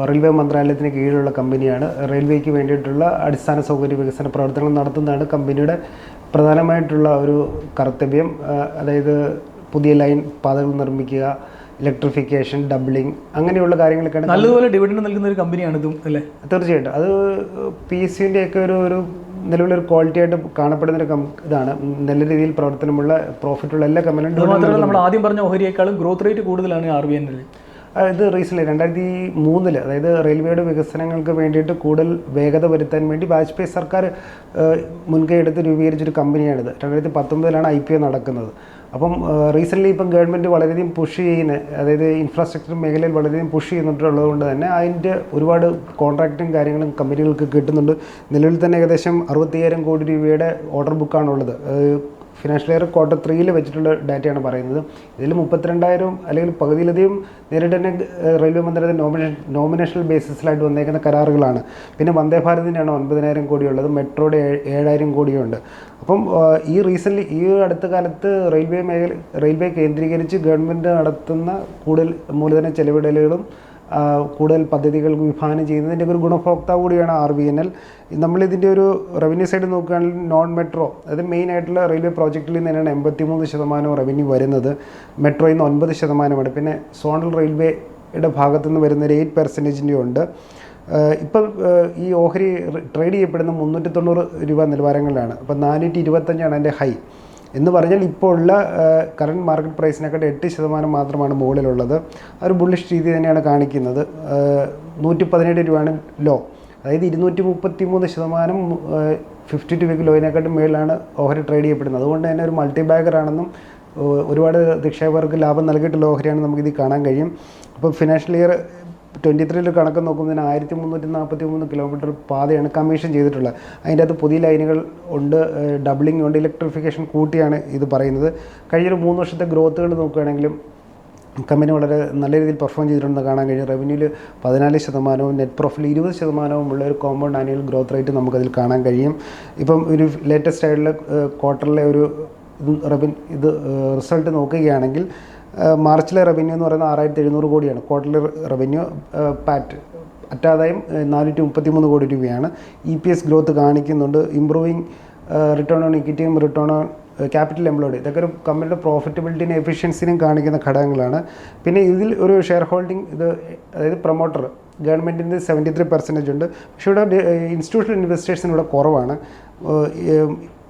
റെയിൽവേ മന്ത്രാലയത്തിന് കീഴിലുള്ള കമ്പനിയാണ്. റെയിൽവേക്ക് വേണ്ടിയിട്ടുള്ള അടിസ്ഥാന സൗകര്യ വികസന പ്രവർത്തനങ്ങൾ നടത്തുന്നതാണ് കമ്പനിയുടെ പ്രധാനമായിട്ടുള്ള ഒരു കർത്തവ്യം. അതായത് പുതിയ ലൈൻ പാതകൾ നിർമ്മിക്കുക ഇലക്ട്രിഫിക്കേഷൻ ഡബിളിംഗ് അങ്ങനെയുള്ള കാര്യങ്ങളൊക്കെയാണ് നല്ലതുപോലെ ഡിവിഡൻഡ് നൽകുന്ന ഒരു കമ്പനിയാണ് ഇതും അല്ലേ? തീർച്ചയായിട്ടും. അത് പി എസ് സിന്റെ ഒക്കെ ഒരു ഒരു നിലവിലൊരു ക്വാളിറ്റി ആയിട്ട് കാണപ്പെടുന്ന ഒരു ഇതാണ്. നല്ല രീതിയിൽ പ്രവർത്തനമുള്ള പ്രോഫിറ്റുള്ള എല്ലാ കമ്പനികളും നമ്മൾ ആദ്യം പറഞ്ഞ ഓഹരിയേക്കാളും ഗ്രോത്ത് റേറ്റ് കൂടുതലാണ് ആർ ബി എൻ ഇത് റീസെന്റ് രണ്ടായിരത്തി മൂന്നിൽ അതായത് റെയിൽവേയുടെ വികസനങ്ങൾക്ക് വേണ്ടിയിട്ട് കൂടുതൽ വേഗത വരുത്താൻ വേണ്ടി വാജ്പേയി സർക്കാർ മുൻകൈ എടുത്ത് രൂപീകരിച്ചൊരു കമ്പനിയാണിത്. രണ്ടായിരത്തി പത്തൊമ്പതിലാണ് ഐ പി ഒ നടക്കുന്നത്. അപ്പം റീസെന്റ്ലി ഇപ്പം ഗവൺമെന്റ് വളരെയധികം പുഷ് ചെയ്യുന്ന അതായത് ഇൻഫ്രാസ്ട്രക്ചർ മേഖലയിൽ വളരെയധികം പുഷ് ചെയ്യുന്നുണ്ടുള്ളത് കൊണ്ട് തന്നെ അതിന്റെ ഒരുപാട് കോൺട്രാക്റ്റും കാര്യങ്ങളും കമ്പനികൾക്ക് കിട്ടുന്നുണ്ട്. നിലവിൽ തന്നെ ഏകദേശം അറുപത്തിയ്യായിരം കോടി രൂപയുടെ ഓർഡർ ബുക്കാണുള്ളത് ഫിനാൻഷ്യൽ ഇയർ ക്വാർട്ടർ ത്രീയിൽ വെച്ചിട്ടുള്ള ഡാറ്റയാണ് പറയുന്നത്. ഇതിൽ മുപ്പത്തിരണ്ടായിരം അല്ലെങ്കിൽ പകുതിയിലധികം നേരിട്ട് തന്നെ റെയിൽവേ മന്ത്രാലയത്തിൽ നോമിനേഷൻ നോമിനേഷണൽ ബേസിസിലായിട്ട് വന്നേക്കുന്ന കരാറുകളാണ്. പിന്നെ വന്ദേ ഭാരതിന്റെയാണ് ഒൻപതിനായിരം കോടിയുള്ളത് മെട്രോയുടെ ഏഴായിരം കോടിയുണ്ട്. അപ്പം ഈ റീസെന്റ്ലി ഈ അടുത്ത കാലത്ത് റെയിൽവേ മേഖല റെയിൽവേ കേന്ദ്രീകരിച്ച് ഗവൺമെന്റ് നടത്തുന്ന കൂടുതൽ മൂലധന ചെലവിടലുകളും കൂടുതൽ പദ്ധതികൾ വിഭാവനം ചെയ്യുന്നതിന്റെ ഒരു ഗുണഭോക്താവ് കൂടിയാണ് ആർ ബി എൻ എൽ. നമ്മളിതിന്റെ ഒരു റവന്യൂ സൈഡ് നോക്കുകയാണെങ്കിൽ നോൺ മെട്രോ അതായത് മെയിൻ ആയിട്ടുള്ള റെയിൽവേ പ്രോജക്റ്റിൽ നിന്ന് തന്നെയാണ് എൺപത്തിമൂന്ന് ശതമാനം റവന്യൂ വരുന്നത്. മെട്രോയിൽ നിന്ന് ഒൻപത് ശതമാനമാണ്. പിന്നെ സോണൽ റെയിൽവേയുടെ ഭാഗത്തു നിന്ന് വരുന്ന ഒരു എയ്റ്റ് പെർസെന്റേജിന്റെ ഉണ്ട്. ഇപ്പം ഈ ഓഹരി ട്രേഡ് ചെയ്യപ്പെടുന്ന മുന്നൂറ്റി തൊണ്ണൂറ് രൂപ നിലവാരങ്ങളിലാണ്. അപ്പം നാനൂറ്റി ഇരുപത്തഞ്ചാണ് അതിന്റെ ഹൈ എന്ന് പറഞ്ഞാൽ ഇപ്പോൾ ഉള്ള കറണ്ട് മാർക്കറ്റ് പ്രൈസിനെക്കാട്ട് എട്ട് ശതമാനം മാത്രമാണ് മുകളിലുള്ളത്. ഒരു ബുള്ളിഷ് രീതി തന്നെയാണ് കാണിക്കുന്നത്. നൂറ്റി പതിനേഴ് രൂപയാണ് ലോ അതായത് ഇരുന്നൂറ്റി മുപ്പത്തി മൂന്ന് ശതമാനം ഫിഫ്റ്റി ടു വീക്ക് ലോയിനെക്കാട്ടും മുകളിലാണ് ഓഹരി ട്രേഡ് ചെയ്യപ്പെടുന്നത്. അതുകൊണ്ട് തന്നെ ഒരു മൾട്ടി ബാഗറാണെന്നും ഒരുപാട് നിക്ഷേപകർക്ക് ലാഭം നൽകിയിട്ടുള്ള ഓഹരിയാണ് നമുക്കിത് കാണാൻ കഴിയും. അപ്പോൾ ഫിനാൻഷ്യൽ ഇയർ ട്വന്റി ത്രീയിൽ കണക്ക് നോക്കുമ്പോൾ ആയിരത്തി മുന്നൂറ്റി നാൽപ്പത്തി മൂന്ന് കിലോമീറ്റർ പാതയാണ് കമ്മീഷൻ ചെയ്തിട്ടുള്ളത്. അതിന്റെ അകത്ത് പുതിയ ലൈനുകൾ ഉണ്ട് ഡബിളിംഗ് ഉണ്ട് ഇലക്ട്രിഫിക്കേഷൻ കൂട്ടിയാണ് ഇത് പറയുന്നത്. കഴിഞ്ഞൊരു മൂന്ന് വർഷത്തെ ഗ്രോത്തുകൾ നോക്കുകയാണെങ്കിലും കമ്പനി വളരെ നല്ല രീതിയിൽ പെർഫോം ചെയ്തിട്ടുണ്ടെന്ന് കാണാൻ കഴിഞ്ഞു. റവന്യൂവിൽ പതിനാല് ശതമാനവും നെറ്റ് പ്രോഫിറ്റിൽ ഇരുപത് ശതമാനവും ഉള്ള ഒരു കോമ്പൗണ്ട് ആനുവൽ ഗ്രോത്ത് റേറ്റ് നമുക്കതിൽ കാണാൻ കഴിയും. ഇപ്പം ഒരു ലേറ്റസ്റ്റ് ആയിട്ടുള്ള ക്വാർട്ടറിലെ ഒരു റവൻ ഇത് റിസൾട്ട് നോക്കുകയാണെങ്കിൽ മാർച്ചിലെ റവന്യൂ എന്ന് പറയുന്നത് ആറായിരത്തി എഴുന്നൂറ് കോടിയാണ് ക്വാർട്ടർലി റവന്യൂ പാറ്റ് അറ്റാദായം നാനൂറ്റി മുപ്പത്തി മൂന്ന് കോടി രൂപയാണ്. ഇ പി എസ് ഗ്രോത്ത് കാണിക്കുന്നുണ്ട്. ഇമ്പ്രൂവിങ് റിട്ടേൺ ഓൺ ഇക്വിറ്റിയും റിട്ടേൺ ഓൺ ക്യാപിറ്റൽ എംപ്ലോയ്ഡ് ഇതൊക്കെ ഒരു കമ്പനിയുടെ പ്രോഫിറ്റബിലിറ്റിനെ എഫിഷ്യൻസിനും കാണിക്കുന്ന ഘടകങ്ങളാണ്. പിന്നെ ഇതിൽ ഒരു ഷെയർ ഹോൾഡിംഗ് ഇത് അതായത് പ്രൊമോട്ടർ ഗവൺമെന്റിന്റെ സെവന്റി ത്രീ പെർസെന്റേജ് ഉണ്ട്. പക്ഷേ ഇവിടെ ഇൻസ്റ്റിറ്റ്യൂഷണൽ ഇൻവെസ്റ്റേഴ്സിന് ഇവിടെ കുറവാണ്.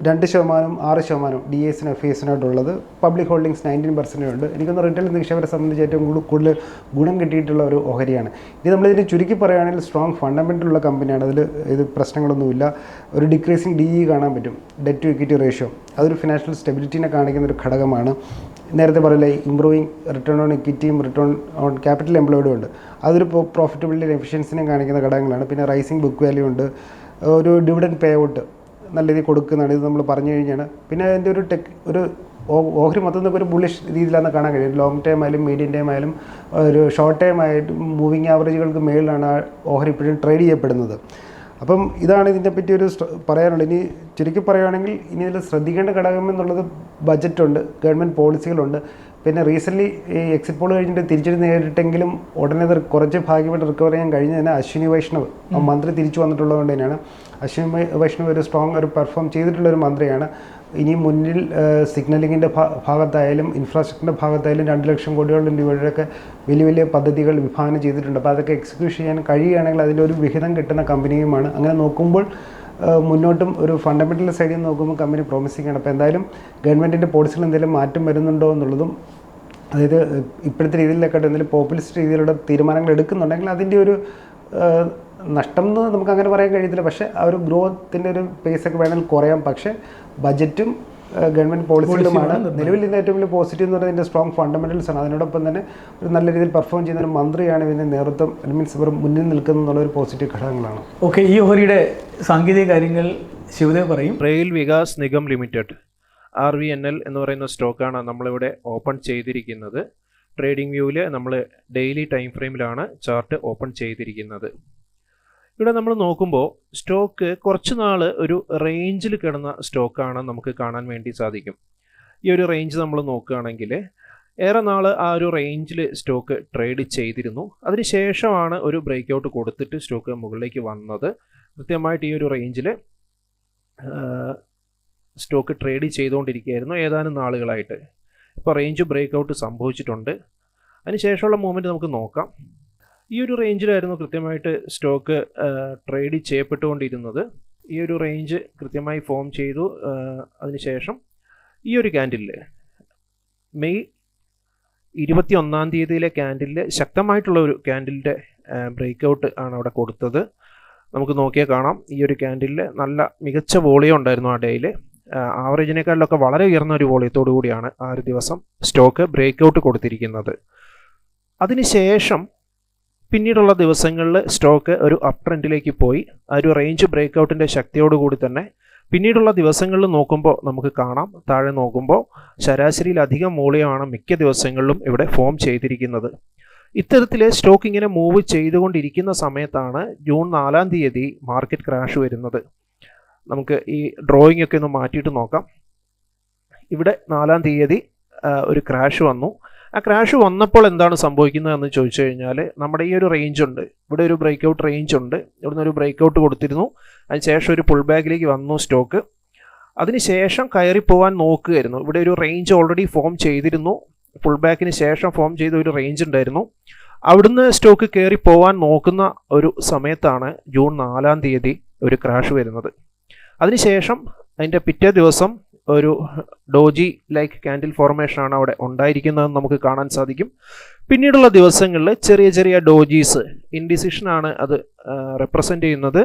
രണ്ട് ശതമാനം ആറ് ശതമാനം ഡി എസിനും എഫ് എസിനായിട്ടുള്ളത് പബ്ലിക് ഹോൾഡിങ്സ് നയന്റീൻ പെർസെന്റേജ് ഉണ്ട്. എനിക്കൊന്ന് റിറ്റെയിൽ നിക്ഷേപരെ സംബന്ധിച്ച് ഏറ്റവും കൂടുതൽ ഗുണം കിട്ടിയിട്ടുള്ള ഒരു ഓഹരിയാണ്. ഇത് നമ്മളിതിന് ചുരുക്കി പറയുകയാണെങ്കിൽ സ്ട്രോങ് ഫണ്ടമെന്റൽ ഉള്ള കമ്പനിയാണ് അതിൽ ഇത് പ്രശ്നങ്ങളൊന്നുമില്ല. ഒരു ഡിക്രീസിങ് ഡി ഇ കാണാൻ പറ്റും. ഡെറ്റ് ടു ഇക്വിറ്റി റേഷ്യോ അതൊരു ഫിനാൻഷ്യൽ സ്റ്റെബിലിറ്റിനെ കാണിക്കുന്ന ഒരു ഘടകമാണ്. നേരത്തെ പറയില്ലേ ഇമ്പ്രൂവിങ് റിട്ടേൺ ഓൺ ഇക്വിറ്റിയും റിട്ടേൺ ഓൺ ക്യാപിറ്റൽ എംപ്ലോയ്ഡും ഉണ്ട്. അതൊരു പ്രോഫിറ്റബിലിറ്റി എഫിഷ്യൻസിനെ കാണിക്കുന്ന ഘടകങ്ങളാണ്. പിന്നെ റൈസിങ് ബുക്ക് വാല്യൂ ഉണ്ട്. ഒരു ഡിവിഡൻ പേ ഔട്ട് നല്ല രീതിയിൽ കൊടുക്കുന്നതാണ് ഇത് നമ്മൾ പറഞ്ഞു കഴിഞ്ഞാണ്. പിന്നെ അതിന്റെ ഒരു ടെക് ഒരു ഓഹരി മൊത്തം ഒരു ബുള്ളിഷ് രീതിയിലാണ് കാണാൻ കഴിയുന്നത് ലോങ് ടൈം ആയാലും മീഡിയം ടൈം ആയാലും ഒരു ഷോർട്ട് ടൈം ആയിട്ടും മൂവിങ് ആവറേജുകൾക്ക് മേളിലാണ് ആ ഓഹരി ഇപ്പോഴും ട്രേഡ് ചെയ്യപ്പെടുന്നത്. അപ്പം ഇതാണ് ഇതിനെ പറ്റി ഒരു പറയാനുള്ളത്. ഇനി ചുരുക്കി പറയുകയാണെങ്കിൽ ഇനി ഇതിൽ ശ്രദ്ധിക്കേണ്ട ഘടകം എന്നുള്ളത് ബജറ്റുണ്ട് ഗവൺമെന്റ് പോളിസികളുണ്ട് പിന്നെ റീസെന്റ്ലി ഈ എക്സിറ്റ് പോൾ കഴിഞ്ഞിട്ട് തിരിച്ചടി നേരിട്ടെങ്കിലും ഉടനെ കുറച്ച് ഭാഗ്യമായിട്ട് റിക്കവർ ചെയ്യാൻ കഴിഞ്ഞതിന് അശ്വിനി വൈഷ്ണവ് ആ മന്ത്രി തിരിച്ചു വന്നിട്ടുള്ളത് തന്നെയാണ്. അശ്വിനി വൈഷ്ണവ് ഒരു സ്ട്രോങ് ഒരു പെർഫോം ചെയ്തിട്ടുള്ള ഒരു മന്ത്രിയാണ്. ഇനി മുന്നിൽ സിഗ്നലിങ്ങിന്റെ ഭാഗത്തായാലും ഇൻഫ്രാസ്ട്രക്ചറിന്റെ ഭാഗത്തായാലും രണ്ട് ലക്ഷം കോടിയോളം രൂപയുടെയൊക്കെ വലിയ വലിയ പദ്ധതികൾ വിഭാവനം ചെയ്തിട്ടുണ്ട്. അപ്പോൾ അതൊക്കെ എക്സിക്യൂഷൻ ചെയ്യാൻ കഴിയുകയാണെങ്കിൽ അതിലൊരു ഒരു വിഹിതം കിട്ടുന്ന കമ്പനിയുമാണ് അങ്ങനെ നോക്കുമ്പോൾ മുന്നോട്ടും ഒരു ഫണ്ടമെന്റൽ സൈഡിൽ നിന്ന് നോക്കുമ്പോൾ കമ്പനി പ്രോമിസിംഗ് ആണ് അപ്പോൾ എന്തായാലും ഗവൺമെന്റിന്റെ പോളിസികൾ എന്തെങ്കിലും മാറ്റം വരുന്നുണ്ടോ എന്നുള്ളതും അതായത് ഇപ്പോഴത്തെ രീതിയിലൊക്കെ എന്തെങ്കിലും പോപ്പുലിസ്റ്റ് രീതിയിലുള്ള തീരുമാനങ്ങൾ എടുക്കുന്നുണ്ടെങ്കിൽ അതിന്റെ ഒരു നഷ്ടം എന്ന് നമുക്ക് അങ്ങനെ പറയാൻ കഴിയത്തില്ല. പക്ഷേ ആ ഒരു ഗ്രോത്തിന്റെ ഒരു പേസൊക്കെ വേണമെങ്കിൽ കുറയാം. പക്ഷേ ബജറ്റും ഗവൺമെന്റ് പോളിസികളുമാണ് നിലവിൽ ഇതിന്റെ ഏറ്റവും വലിയ പോസിറ്റീവ് എന്ന് പറയുന്നത് ഇതിന്റെ സ്ട്രോങ് ഫണ്ടമെന്റൽസ് ആണ്. അതിനോടൊപ്പം തന്നെ ഒരു നല്ല രീതിയിൽ പെർഫോം ചെയ്യുന്ന ഒരു മന്ത്രിയാണ് ഇതിന്റെ നേതൃത്വം. മീൻസ് ഇവർ മുന്നിൽ നിൽക്കുന്ന എന്നുള്ള ഒരു പോസിറ്റീവ് ഘടകങ്ങളാണ്. ഓക്കെ ഈ ഓഹരിയുടെ സാങ്കേതിക കാര്യങ്ങൾ ശിവദേവ് പറയും. Rail Vikas Nigam limited R V N L എന്ന് പറയുന്ന സ്റ്റോക്കാണ് നമ്മളിവിടെ ഓപ്പൺ ചെയ്തിരിക്കുന്നത്. ട്രേഡിംഗ് വ്യൂവിൽ നമ്മൾ ഡെയിലി ടൈം ഫ്രെയിമിലാണ് ചാർട്ട് ഓപ്പൺ ചെയ്തിരിക്കുന്നത്. ഇവിടെ നമ്മൾ നോക്കുമ്പോൾ സ്റ്റോക്ക് കുറച്ച് നാൾ ഒരു റേഞ്ചിൽ കിടന്ന സ്റ്റോക്കാണ് നമുക്ക് കാണാൻ വേണ്ടി സാധിക്കും. ഈ ഒരു റേഞ്ച് നമ്മൾ നോക്കുകയാണെങ്കിൽ ഏറെ നാൾ ആ ഒരു റേഞ്ചിൽ സ്റ്റോക്ക് ട്രേഡ് ചെയ്തിരുന്നു. അതിനുശേഷമാണ് ഒരു ബ്രേക്ക് ഔട്ട് കൊടുത്തിട്ട് സ്റ്റോക്ക് മുകളിലേക്ക് വന്നത്. കൃത്യമായിട്ട് ഈ ഒരു റേഞ്ചിൽ സ്റ്റോക്ക് ട്രേഡ് ചെയ്തുകൊണ്ടിരിക്കുകയായിരുന്നു ഏതാനും നാളുകളായിട്ട്. ഇപ്പോൾ റേഞ്ച് ബ്രേക്ക് ഔട്ട് സംഭവിച്ചിട്ടുണ്ട് അതിനുശേഷമുള്ള മൂവ്മെന്റ് നമുക്ക് നോക്കാം. ഈ ഒരു റേഞ്ചിലായിരുന്നു കൃത്യമായിട്ട് സ്റ്റോക്ക് ട്രേഡ് ചെയ്യപ്പെട്ടുകൊണ്ടിരുന്നത്. ഈ ഒരു റേഞ്ച് കൃത്യമായി ഫോം ചെയ്തു അതിനുശേഷം ഈ ഒരു ക്യാൻഡിലിൽ മെയ് ഇരുപത്തി ഒന്നാം തീയതിയിലെ ക്യാൻഡിലിൽ ശക്തമായിട്ടുള്ള ഒരു ക്യാൻഡിലിന്റെ ബ്രേക്ക് ഔട്ട് ആണ് അവിടെ കൊടുത്തത്. നമുക്ക് നോക്കിയാൽ കാണാം. ഈ ഒരു ക്യാൻഡിലിൽ നല്ല മികച്ച വോളിയം ഉണ്ടായിരുന്നു ആ ഡേയിൽ ആവറേജിനേക്കാളിലൊക്കെ വളരെ ഉയർന്ന ഒരു വോളിയത്തോടു കൂടിയാണ് ആ ഒരു ദിവസം സ്റ്റോക്ക് ബ്രേക്ക് ഔട്ട് കൊടുത്തിരിക്കുന്നത് അതിനുശേഷം പിന്നീടുള്ള ദിവസങ്ങളിൽ സ്റ്റോക്ക് ഒരു അപ് ട്രെൻഡിലേക്ക് പോയി. ആ ഒരു റേഞ്ച് ബ്രേക്ക് ഔട്ടിന്റെ ശക്തിയോടുകൂടി തന്നെ പിന്നീടുള്ള ദിവസങ്ങളിൽ നോക്കുമ്പോൾ നമുക്ക് കാണാം. താഴെ നോക്കുമ്പോൾ ശരാശരിയിലധികം മൂല്യമാണ് മിക്ക ദിവസങ്ങളിലും ഇവിടെ ഫോം ചെയ്തിരിക്കുന്നത്. ഇത്തരത്തിൽ സ്റ്റോക്ക് ഇങ്ങനെ മൂവ് ചെയ്തുകൊണ്ടിരിക്കുന്ന സമയത്താണ് ജൂൺ നാലാം തീയതി മാർക്കറ്റ് ക്രാഷ് വരുന്നത്. നമുക്ക് ഈ ഡ്രോയിങ് ഒക്കെ ഒന്ന് മാറ്റിയിട്ട് നോക്കാം. ഇവിടെ നാലാം തീയതി ഒരു ക്രാഷ് വന്നു. ആ ക്രാഷ് വന്നപ്പോൾ എന്താണ് സംഭവിക്കുന്നത് എന്ന് ചോദിച്ചു കഴിഞ്ഞാൽ നമ്മുടെ ഈ ഒരു റേഞ്ച് ഉണ്ട്. ഇവിടെ ഒരു ബ്രേക്ക് ഔട്ട് റേഞ്ച് ഉണ്ട്. ഇവിടുന്ന് ഒരു ബ്രേക്ക് ഔട്ട് കൊടുത്തിരുന്നു അതിനുശേഷം ഒരു പുൾ ബാക്കിലേക്ക് വന്നു സ്റ്റോക്ക് അതിനുശേഷം കയറി പോകാൻ നോക്കുകയായിരുന്നു. ഇവിടെ ഒരു റേഞ്ച് ഓൾറെഡി ഫോം ചെയ്തിരുന്നു. പുൾ ബാക്കിന് ശേഷം ഫോം ചെയ്ത ഒരു റേഞ്ച് ഉണ്ടായിരുന്നു. അവിടുന്ന് സ്റ്റോക്ക് കയറി പോകാൻ നോക്കുന്ന ഒരു സമയത്താണ് ജൂൺ നാലാം തീയതി ഒരു ക്രാഷ് വരുന്നത്. അതിനുശേഷം അതിന്റെ പിറ്റേ ദിവസം ഒരു ഡോജി ലൈക്ക് കാൻഡിൽ ഫോർമേഷൻ ആണ് അവിടെ ഉണ്ടായിരിക്കുന്നതെന്ന് നമുക്ക് കാണാൻ സാധിക്കും. പിന്നീടുള്ള ദിവസങ്ങളിൽ ചെറിയ ചെറിയ ഡോജീസ് ഇൻഡിസിഷൻ ആണ് അത് റെപ്രസെന്റ് ചെയ്യുന്നത്.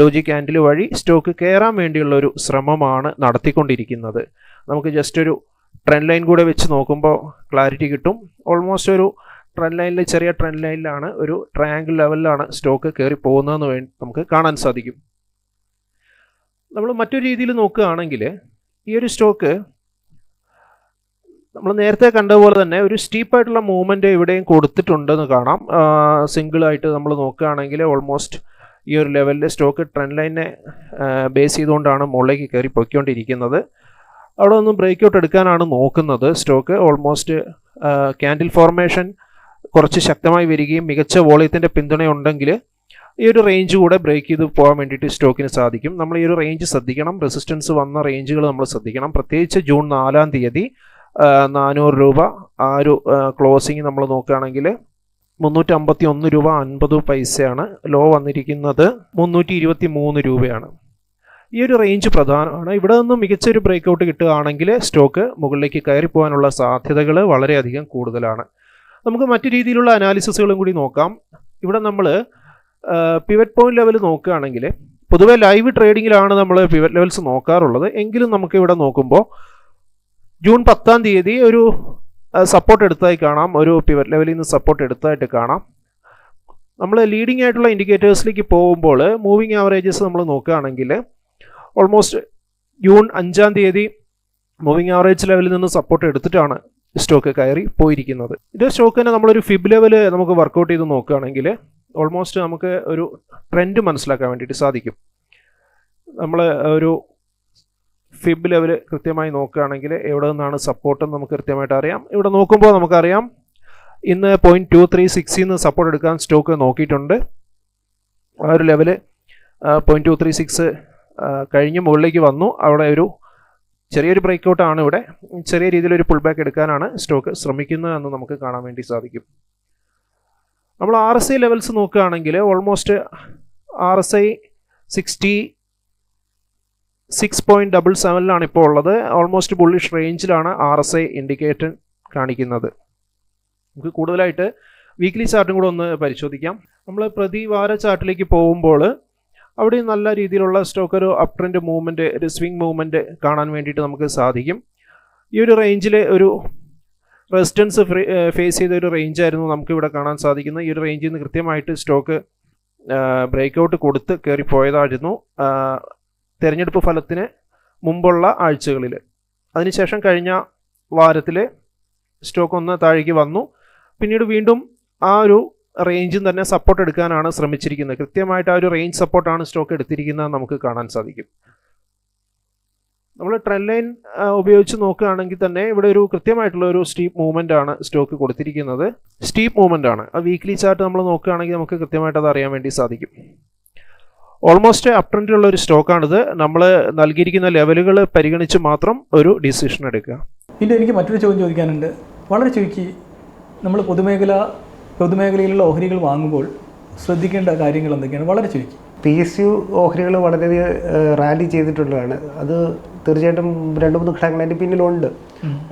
ഡോജി ക്യാൻഡിൽ വഴി സ്റ്റോക്ക് കയറാൻ വേണ്ടിയുള്ള ഒരു ശ്രമമാണ് നടത്തിക്കൊണ്ടിരിക്കുന്നത്. നമുക്ക് ജസ്റ്റ് ഒരു ട്രെൻഡ് ലൈൻ കൂടെ വെച്ച് നോക്കുമ്പോൾ ക്ലാരിറ്റി കിട്ടും. ഓൾമോസ്റ്റ് ഒരു ട്രെൻഡ് ലൈനിൽ ചെറിയ ട്രെൻഡ് ലൈനിലാണ് ഒരു ട്രയാങ്കിൾ ലെവലിലാണ് സ്റ്റോക്ക് കയറി പോകുന്നതെന്ന് വേണ്ടി നമുക്ക് കാണാൻ സാധിക്കും. നമ്മൾ മറ്റൊരു രീതിയിൽ നോക്കുകയാണെങ്കിൽ ഈ ഒരു സ്റ്റോക്ക് നമ്മൾ നേരത്തെ കണ്ട പോലെ തന്നെ ഒരു സ്റ്റീപ്പായിട്ടുള്ള മൂവ്മെന്റ് ഇവിടെയും കൊടുത്തിട്ടുണ്ടെന്ന് കാണാം. സിംഗിളായിട്ട് നമ്മൾ നോക്കുകയാണെങ്കിൽ ഓൾമോസ്റ്റ് ഈ ഒരു ലെവലിൽ സ്റ്റോക്ക് ട്രെൻഡ് ലൈനെ ബേസ് ചെയ്തുകൊണ്ടാണ് മുകളിലേക്ക് കയറി പൊയ്ക്കൊണ്ടിരിക്കുന്നത്. അവിടെ ഒന്ന് ബ്രേക്ക് ഔട്ട് എടുക്കാനാണ് നോക്കുന്നത് സ്റ്റോക്ക് ഓൾമോസ്റ്റ് ക്യാൻഡിൽ ഫോർമേഷൻ കുറച്ച് ശക്തമായി വരികയും മികച്ച വോളിയത്തിന്റെ പിന്തുണയുണ്ടെങ്കിൽ ഈ ഒരു റേഞ്ച് കൂടെ ബ്രേക്ക് ചെയ്ത് പോകാൻ വേണ്ടിയിട്ട് സ്റ്റോക്കിന് സാധിക്കും. നമ്മൾ ഈ ഒരു റേഞ്ച് ശ്രദ്ധിക്കണം. റെസിസ്റ്റൻസ് വന്ന റേഞ്ചുകൾ നമ്മൾ ശ്രദ്ധിക്കണം. പ്രത്യേകിച്ച് ജൂൺ നാലാം തീയതി നാനൂറ് രൂപ ആ ഒരു ക്ലോസിങ് നമ്മൾ നോക്കുകയാണെങ്കിൽ മുന്നൂറ്റി അമ്പത്തി ഒന്ന് രൂപ അൻപത് പൈസയാണ്. ലോ വന്നിരിക്കുന്നത് മുന്നൂറ്റി ഇരുപത്തി മൂന്ന് രൂപയാണ്. ഈ ഒരു റേഞ്ച് പ്രധാനമാണ്. ഇവിടെ നിന്ന് മികച്ചൊരു ബ്രേക്ക് ഔട്ട് കിട്ടുകയാണെങ്കിൽ സ്റ്റോക്ക് മുകളിലേക്ക് കയറി പോകാനുള്ള സാധ്യതകൾ വളരെയധികം കൂടുതലാണ്. നമുക്ക് മറ്റു രീതിയിലുള്ള അനാലിസിസുകളും കൂടി നോക്കാം. ഇവിടെ നമ്മൾ പിവറ്റ് പോയിന്റ് ലെവൽ നോക്കുകയാണെങ്കിൽ പൊതുവെ ലൈവ് ട്രേഡിങ്ങിലാണ് നമ്മൾ പിവറ്റ് ലെവൽസ് നോക്കാറുള്ളത്. എങ്കിലും നമുക്ക് ഇവിടെ നോക്കുമ്പോൾ ജൂൺ പത്താം തീയതി ഒരു സപ്പോർട്ട് എടുത്തായി കാണാം. ഒരു പിവറ്റ് ലെവലിൽ നിന്ന് സപ്പോർട്ട് എടുത്തായിട്ട് കാണാം. നമ്മൾ ലീഡിംഗ് ആയിട്ടുള്ള ഇൻഡിക്കേറ്റേഴ്സിലേക്ക് പോകുമ്പോൾ മൂവിങ് ആവറേജസ് നമ്മൾ നോക്കുകയാണെങ്കിൽ ഓൾമോസ്റ്റ് ജൂൺ അഞ്ചാം തീയതി മൂവിങ് ആവറേജ് ലെവലിൽ നിന്ന് സപ്പോർട്ട് എടുത്തിട്ടാണ് സ്റ്റോക്ക് കയറി പോയിരിക്കുന്നത്. ഇത് സ്റ്റോക്ക് തന്നെ നമ്മളൊരു ഫിബ് ലെവൽ നമുക്ക് വർക്കൗട്ട് ചെയ്ത് നോക്കുകയാണെങ്കിൽ ഓൾമോസ്റ്റ് നമുക്ക് ഒരു ട്രെൻഡ് മനസ്സിലാക്കാൻ വേണ്ടിയിട്ട് സാധിക്കും. നമ്മൾ ഒരു ഫിബ് ലെവൽ കൃത്യമായി നോക്കുകയാണെങ്കിൽ എവിടെ നിന്നാണ് സപ്പോർട്ട് നമുക്ക് കൃത്യമായിട്ട് അറിയാം. ഇവിടെ നോക്കുമ്പോൾ നമുക്കറിയാം ഇന്ന് പോയിന്റ് ടു ത്രീ സിക്സിൽ നിന്ന് സപ്പോർട്ട് എടുക്കാൻ സ്റ്റോക്ക് നോക്കിയിട്ടുണ്ട്. ആ ഒരു level point two three six കഴിഞ്ഞ് മുകളിലേക്ക് വന്നു. അവിടെ ഒരു ചെറിയൊരു ബ്രേക്ക് ഔട്ടാണ് ഇവിടെ. ചെറിയ രീതിയിലൊരു പുൾ ബാക്ക് എടുക്കാനാണ് സ്റ്റോക്ക് ശ്രമിക്കുന്നത് എന്ന് നമുക്ക് കാണാൻ വേണ്ടി സാധിക്കും. നമ്മൾ ആർ എസ് ഐ ലെവൽസ് നോക്കുകയാണെങ്കിൽ almost R S I sixty six point double സെവനിലാണ് ഇപ്പോൾ ഉള്ളത്. ഓൾമോസ്റ്റ് ബുള്ളിഷ് റേഞ്ചിലാണ് ആർ എസ് ഐ ഇൻഡിക്കേറ്റർ കാണിക്കുന്നത്. നമുക്ക് കൂടുതലായിട്ട് വീക്ക്ലി ചാർട്ടും കൂടെ ഒന്ന് പരിശോധിക്കാം. നമ്മൾ പ്രതിവാര ചാർട്ടിലേക്ക് പോകുമ്പോൾ അവിടെ നല്ല രീതിയിലുള്ള സ്റ്റോക്ക് ഒരു അപ് ട്രെൻഡ് മൂവ്മെന്റ് ഒരു സ്വിംഗ് മൂവ്മെന്റ് കാണാൻ വേണ്ടിയിട്ട് നമുക്ക് സാധിക്കും. ഈ ഒരു റേഞ്ചിലെ ഒരു റെസിസ്റ്റൻസ് ഫേസ് ചെയ്ത ഒരു റേഞ്ച് ആയിരുന്നു നമുക്ക് ഇവിടെ കാണാൻ സാധിക്കുന്നത്. ഈ ഒരു റേഞ്ചിൽ നിന്ന് കൃത്യമായിട്ട് സ്റ്റോക്ക് ബ്രേക്ക് ഔട്ട് കൊടുത്ത് കയറി പോയതായിരുന്നു. തിരഞ്ഞെടുപ്പ് തെരഞ്ഞെടുപ്പ് ഫലത്തിന് മുമ്പുള്ള ആഴ്ചകളിൽ. അതിനുശേഷം കഴിഞ്ഞ വാരത്തിൽ സ്റ്റോക്ക് ഒന്ന് താഴേക്ക് വന്നു. പിന്നീട് വീണ്ടും ആ ഒരു റേഞ്ചും തന്നെ സപ്പോർട്ട് എടുക്കാനാണ് ശ്രമിച്ചിരിക്കുന്നത്. കൃത്യമായിട്ട് ആ ഒരു റേഞ്ച് സപ്പോർട്ടാണ് സ്റ്റോക്ക് എടുത്തിരിക്കുന്നത് നമുക്ക് കാണാൻ സാധിക്കും. നമ്മൾ ട്രെൻഡ് ലൈൻ ഉപയോഗിച്ച് നോക്കുകയാണെങ്കിൽ തന്നെ ഇവിടെ ഒരു കൃത്യമായിട്ടുള്ള ഒരു സ്റ്റീപ്പ് മൂവ്മെന്റ് ആണ് സ്റ്റോക്ക് കൊടുത്തിരിക്കുന്നത്. സ്റ്റീപ്പ് മൂവ്മെന്റ് ആണ്. ആ വീക്ക്ലി ചാർട്ട് നമ്മൾ നോക്കുകയാണെങ്കിൽ നമുക്ക് കൃത്യമായിട്ട് അത് അറിയാൻ വേണ്ടി സാധിക്കും. ഓൾമോസ്റ്റ് അപ് ട്രെൻഡിലുള്ള ഒരു സ്റ്റോക്കാണിത് നമ്മൾ നൽകിയിരിക്കുന്ന ലെവലുകൾ പരിഗണിച്ച് മാത്രം ഒരു ഡിസിഷൻ എടുക്കുക. പിന്നെ എനിക്ക് മറ്റൊരു ചോദ്യം ചോദിക്കാനുണ്ട്. വളരെ ചുരുക്കി. നമ്മൾ പൊതുമേഖല പൊതുമേഖലയിലുള്ള ഓഹരികൾ വാങ്ങുമ്പോൾ ശ്രദ്ധിക്കേണ്ട കാര്യങ്ങൾ എന്തൊക്കെയാണ്? വളരെ ചുരുക്കി. പി എസ് യു ഓഹരികൾ വളരെയധികം റാലി ചെയ്തിട്ടുള്ളതാണ്. അത് തീർച്ചയായിട്ടും രണ്ട് മൂന്ന് ഘടകങ്ങൾ അതിന്റെ പിന്നിലുണ്ട്.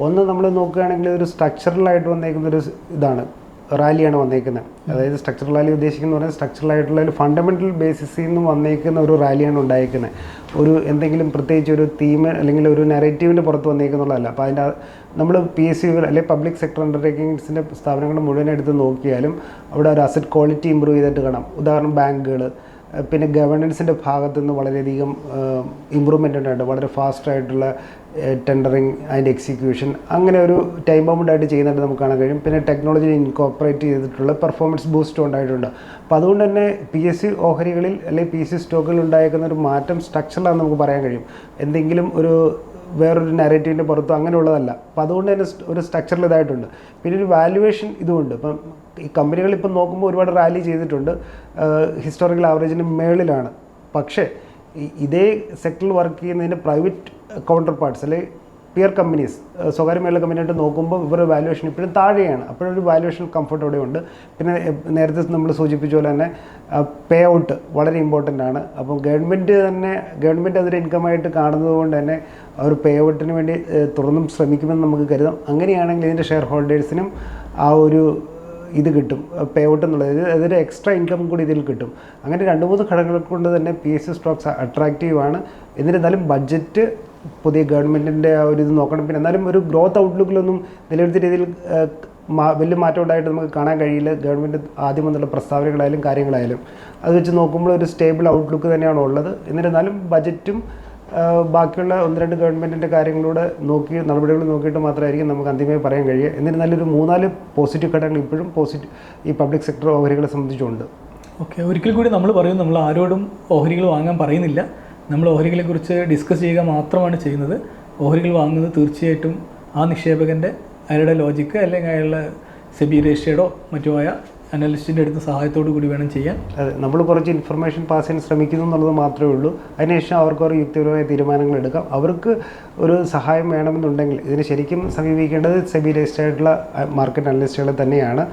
ഒന്ന് നമ്മൾ നോക്കുകയാണെങ്കിൽ ഒരു സ്ട്രക്ചറലായിട്ട് വന്നേക്കുന്ന ഒരു ഇതാണ് റാലിയാണ് വന്നേക്കുന്നത്. അതായത് സ്ട്രക്ചറൽ റാലി ഉദ്ദേശിക്കുന്ന പറഞ്ഞാൽ സ്ട്രക്ചറൽ ആയിട്ടുള്ള ഒരു ഫണ്ടമെന്റൽ ബേസിസിൽ നിന്ന് വന്നേക്കുന്ന ഒരു റാലിയാണ് ഉണ്ടായിരിക്കുന്നത് ഒരു എന്തെങ്കിലും പ്രത്യേകിച്ച് ഒരു തീം അല്ലെങ്കിൽ ഒരു നെറേറ്റീവിന്റെ പുറത്ത് വന്നേക്കുന്നുള്ളതല്ല അപ്പോൾ അതിന്റെ നമ്മൾ പി എസ് യുകൾ അല്ലെങ്കിൽ പബ്ലിക് സെക്ടർ അണ്ടർടേക്കിങ്സിന്റെ സ്ഥാപനങ്ങൾ മുഴുവൻ എടുത്ത് നോക്കിയാലും അവിടെ ഒരു അസറ്റ് ക്വാളിറ്റി ഇമ്പ്രൂവ് ചെയ്തിട്ട് കാണാം. ഉദാഹരണം ബാങ്കുകൾ പിന്നെ ഗവർണൻസിന്റെ ഭാഗത്തു നിന്ന് വളരെയധികം ഇമ്പ്രൂവ്മെന്റ് ഉണ്ടായിട്ട് വളരെ ഫാസ്റ്റ് ആയിട്ടുള്ള ടെൻഡറിങ് അതിന്റെ എക്സിക്യൂഷൻ അങ്ങനെ ഒരു ടൈം ബൗണ്ട് ചെയ്യുന്നുണ്ട് നമുക്ക് കാണാൻ കഴിയും. പിന്നെ ടെക്നോളജി ഇൻകോപ്പറേറ്റ് ചെയ്തിട്ടുള്ള പെർഫോമൻസ് ബൂസ്റ്റ് ഉണ്ടായിട്ടുണ്ട്. അപ്പോൾ അതുകൊണ്ട് തന്നെ പി എസ് സി ഓഹരികളിൽ അല്ലെങ്കിൽ പി എസ് സി സ്റ്റോക്കുകളിൽ ഉണ്ടായേക്കുന്ന ഒരു മാറ്റം സ്ട്രക്ചറിലാണെന്ന് നമുക്ക് പറയാൻ കഴിയും. എന്തെങ്കിലും ഒരു വേറൊരു നാരേറ്റീവിന്റെ പുറത്തോ അങ്ങനെയുള്ളതല്ല. അപ്പോൾ അതുകൊണ്ട് തന്നെ ഒരു സ്ട്രക്ചറിൽ ഇതായിട്ടുണ്ട്. പിന്നെ ഒരു വാല്യുവേഷൻ ഇതുമുണ്ട് ഇപ്പം ഈ കമ്പനികൾ ഇപ്പം നോക്കുമ്പോൾ ഒരുപാട് റാലി ചെയ്തിട്ടുണ്ട്. ഹിസ്റ്റോറിക്കൽ ആവറേജിന് മേളിലാണ്. പക്ഷേ ഇതേ സെക്ടറിൽ വർക്ക് ചെയ്യുന്നതിന്റെ പ്രൈവറ്റ് കൗണ്ടർ പാർട്സ് അല്ലെങ്കിൽ പിയർ കമ്പനീസ് സ്വകാര്യ മേഖല കമ്പനിയായിട്ട് നോക്കുമ്പോൾ ഇവരുടെ വാല്യുവേഷൻ ഇപ്പോഴും താഴെയാണ്. അപ്പോഴൊരു വാല്യുവേഷൻ കംഫർട്ട് അവിടെ ഉണ്ട്. പിന്നെ നേരത്തെ നമ്മൾ സൂചിപ്പിച്ച പോലെ തന്നെ പേ ഔട്ട് വളരെ ഇമ്പോർട്ടന്റ് ആണ്. അപ്പോൾ ഗവൺമെന്റ് തന്നെ ഗവൺമെന്റ് അതൊരു ഇൻകമായിട്ട് കാണുന്നത് കൊണ്ട് തന്നെ അവർ പേ ഔട്ടിന് വേണ്ടി തുടർന്നും ശ്രമിക്കുമെന്ന് നമുക്ക് കരുതാം. അങ്ങനെയാണെങ്കിൽ ഇതിന്റെ ഷെയർ ഹോൾഡേഴ്സിനും ആ ഒരു ഇത് കിട്ടും പേ ഔട്ട് എന്നുള്ളത്. അതൊരു എക്സ്ട്രാ ഇൻകം കൂടി ഇതിൽ കിട്ടും. അങ്ങനെ രണ്ട് മൂന്ന് ഘടകങ്ങൾ കൊണ്ട് തന്നെ P S C stocks attractive ആണ്. എന്നിരുന്നാലും ബഡ്ജറ്റ് പുതിയ ഗവൺമെന്റിന്റെ ആ ഒരു ഇത് നോക്കണം. പിന്നെ എന്നാലും ഒരു ഗ്രോത്ത് ഔട്ട്ലുക്കിലൊന്നും നിലവിലത്തെ രീതിയിൽ വലിയ മാറ്റം ഉണ്ടായിട്ട് നമുക്ക് കാണാൻ കഴിയില്ല. ഗവൺമെന്റ് ആദ്യം വന്നുള്ള പ്രസ്താവനകളായാലും കാര്യങ്ങളായാലും. അത് വെച്ച് നോക്കുമ്പോൾ ഒരു സ്റ്റേബിൾ ഔട്ട്ലുക്ക് തന്നെയാണ് ഉള്ളത്. എന്നിരുന്നാലും ബജറ്റും ബാക്കിയുള്ള ഒന്ന് രണ്ട് ഗവൺമെന്റിന്റെ കാര്യങ്ങളൂടെ നോക്കി നടപടികൾ നോക്കിയിട്ട് മാത്രമായിരിക്കും നമുക്ക് അന്തിമമായി പറയാൻ കഴിയുക. എന്നിരുന്നാലും ഒരു മൂന്നാൽ പോസിറ്റീവ് ഘടകങ്ങൾ ഇപ്പോഴും പോസിറ്റീവ് ഈ പബ്ലിക് സെക്ടർ ഓഹരികളെ സംബന്ധിച്ചുണ്ട്. ഓക്കെ ഒരിക്കൽ കൂടി നമ്മൾ പറയും നമ്മൾ ആരോടും ഓഹരികൾ വാങ്ങാൻ പറയുന്നില്ല. നമ്മൾ ഓഹരികളെക്കുറിച്ച് ഡിസ്കസ് ചെയ്യുക മാത്രമാണ് ചെയ്യുന്നത്. ഓഹരികൾ വാങ്ങുന്നത് തീർച്ചയായിട്ടും ആ നിക്ഷേപകന്റെ അയാളുടെ ലോജിക്ക് അല്ലെങ്കിൽ അയാളുടെ സെബി രജിസ്റ്റേർഡോ മറ്റോ ആയ അനലിസ്റ്റിന്റെ അടുത്ത് സഹായത്തോടു കൂടി വേണം ചെയ്യാൻ. അതെ നമ്മൾ കുറച്ച് ഇൻഫർമേഷൻ പാസ് ചെയ്യാൻ ശ്രമിക്കുന്നു എന്നുള്ളത് മാത്രമേ ഉള്ളൂ. അതിനുശേഷം അവർക്ക് ഒരു യുക്തിപരമായ തീരുമാനങ്ങൾ എടുക്കാം. അവർക്ക് ഒരു സഹായം വേണമെന്നുണ്ടെങ്കിൽ ഇതിന് ശരിക്കും സമീപിക്കേണ്ടത് സെബി രജിസ്റ്റർ ആയിട്ടുള്ള മാർക്കറ്റ് അനലിസ്റ്റുകളെ തന്നെയാണ്.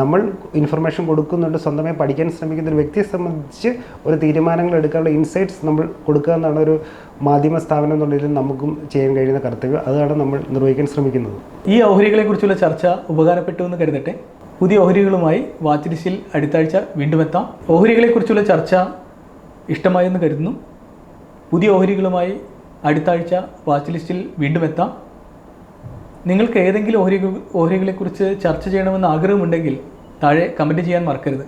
നമ്മൾ ഇൻഫർമേഷൻ കൊടുക്കുന്നുണ്ട് സ്വന്തമായി പഠിക്കാൻ ശ്രമിക്കുന്ന ഒരു വ്യക്തിയെ സംബന്ധിച്ച് ഒരു തീരുമാനങ്ങൾ എടുക്കാനുള്ള ഇൻസൈറ്റ്സ് നമ്മൾ കൊടുക്കുക എന്നാണ് ഒരു മാധ്യമ സ്ഥാപനം എന്നുള്ളതിൽ നമുക്കും ചെയ്യാൻ കഴിയുന്ന കർത്തവ്യം. അതാണ് നമ്മൾ നിർവഹിക്കാൻ ശ്രമിക്കുന്നത്. ഈ ഓഹരികളെക്കുറിച്ചുള്ള ചർച്ച ഉപകാരപ്പെട്ടു എന്ന് കരുതട്ടെ. പുതിയ ഓഹരികളുമായി വാച്ചിരിശിൽ അടുത്താഴ്ച വീണ്ടും എത്താം. ഓഹരികളെക്കുറിച്ചുള്ള ചർച്ച ഇഷ്ടമായി എന്ന് കരുതുന്നു. പുതിയ ഓഹരികളുമായി അടുത്ത ആഴ്ച വാച്ച് ലിസ്റ്റിൽ വീണ്ടും എത്താം. നിങ്ങൾക്ക് ഏതെങ്കിലും ഓഹരി ഓഹരികളെക്കുറിച്ച് ചർച്ച ചെയ്യണമെന്ന് ആഗ്രഹമുണ്ടെങ്കിൽ താഴെ കമന്റ് ചെയ്യാൻ മറക്കരുത്.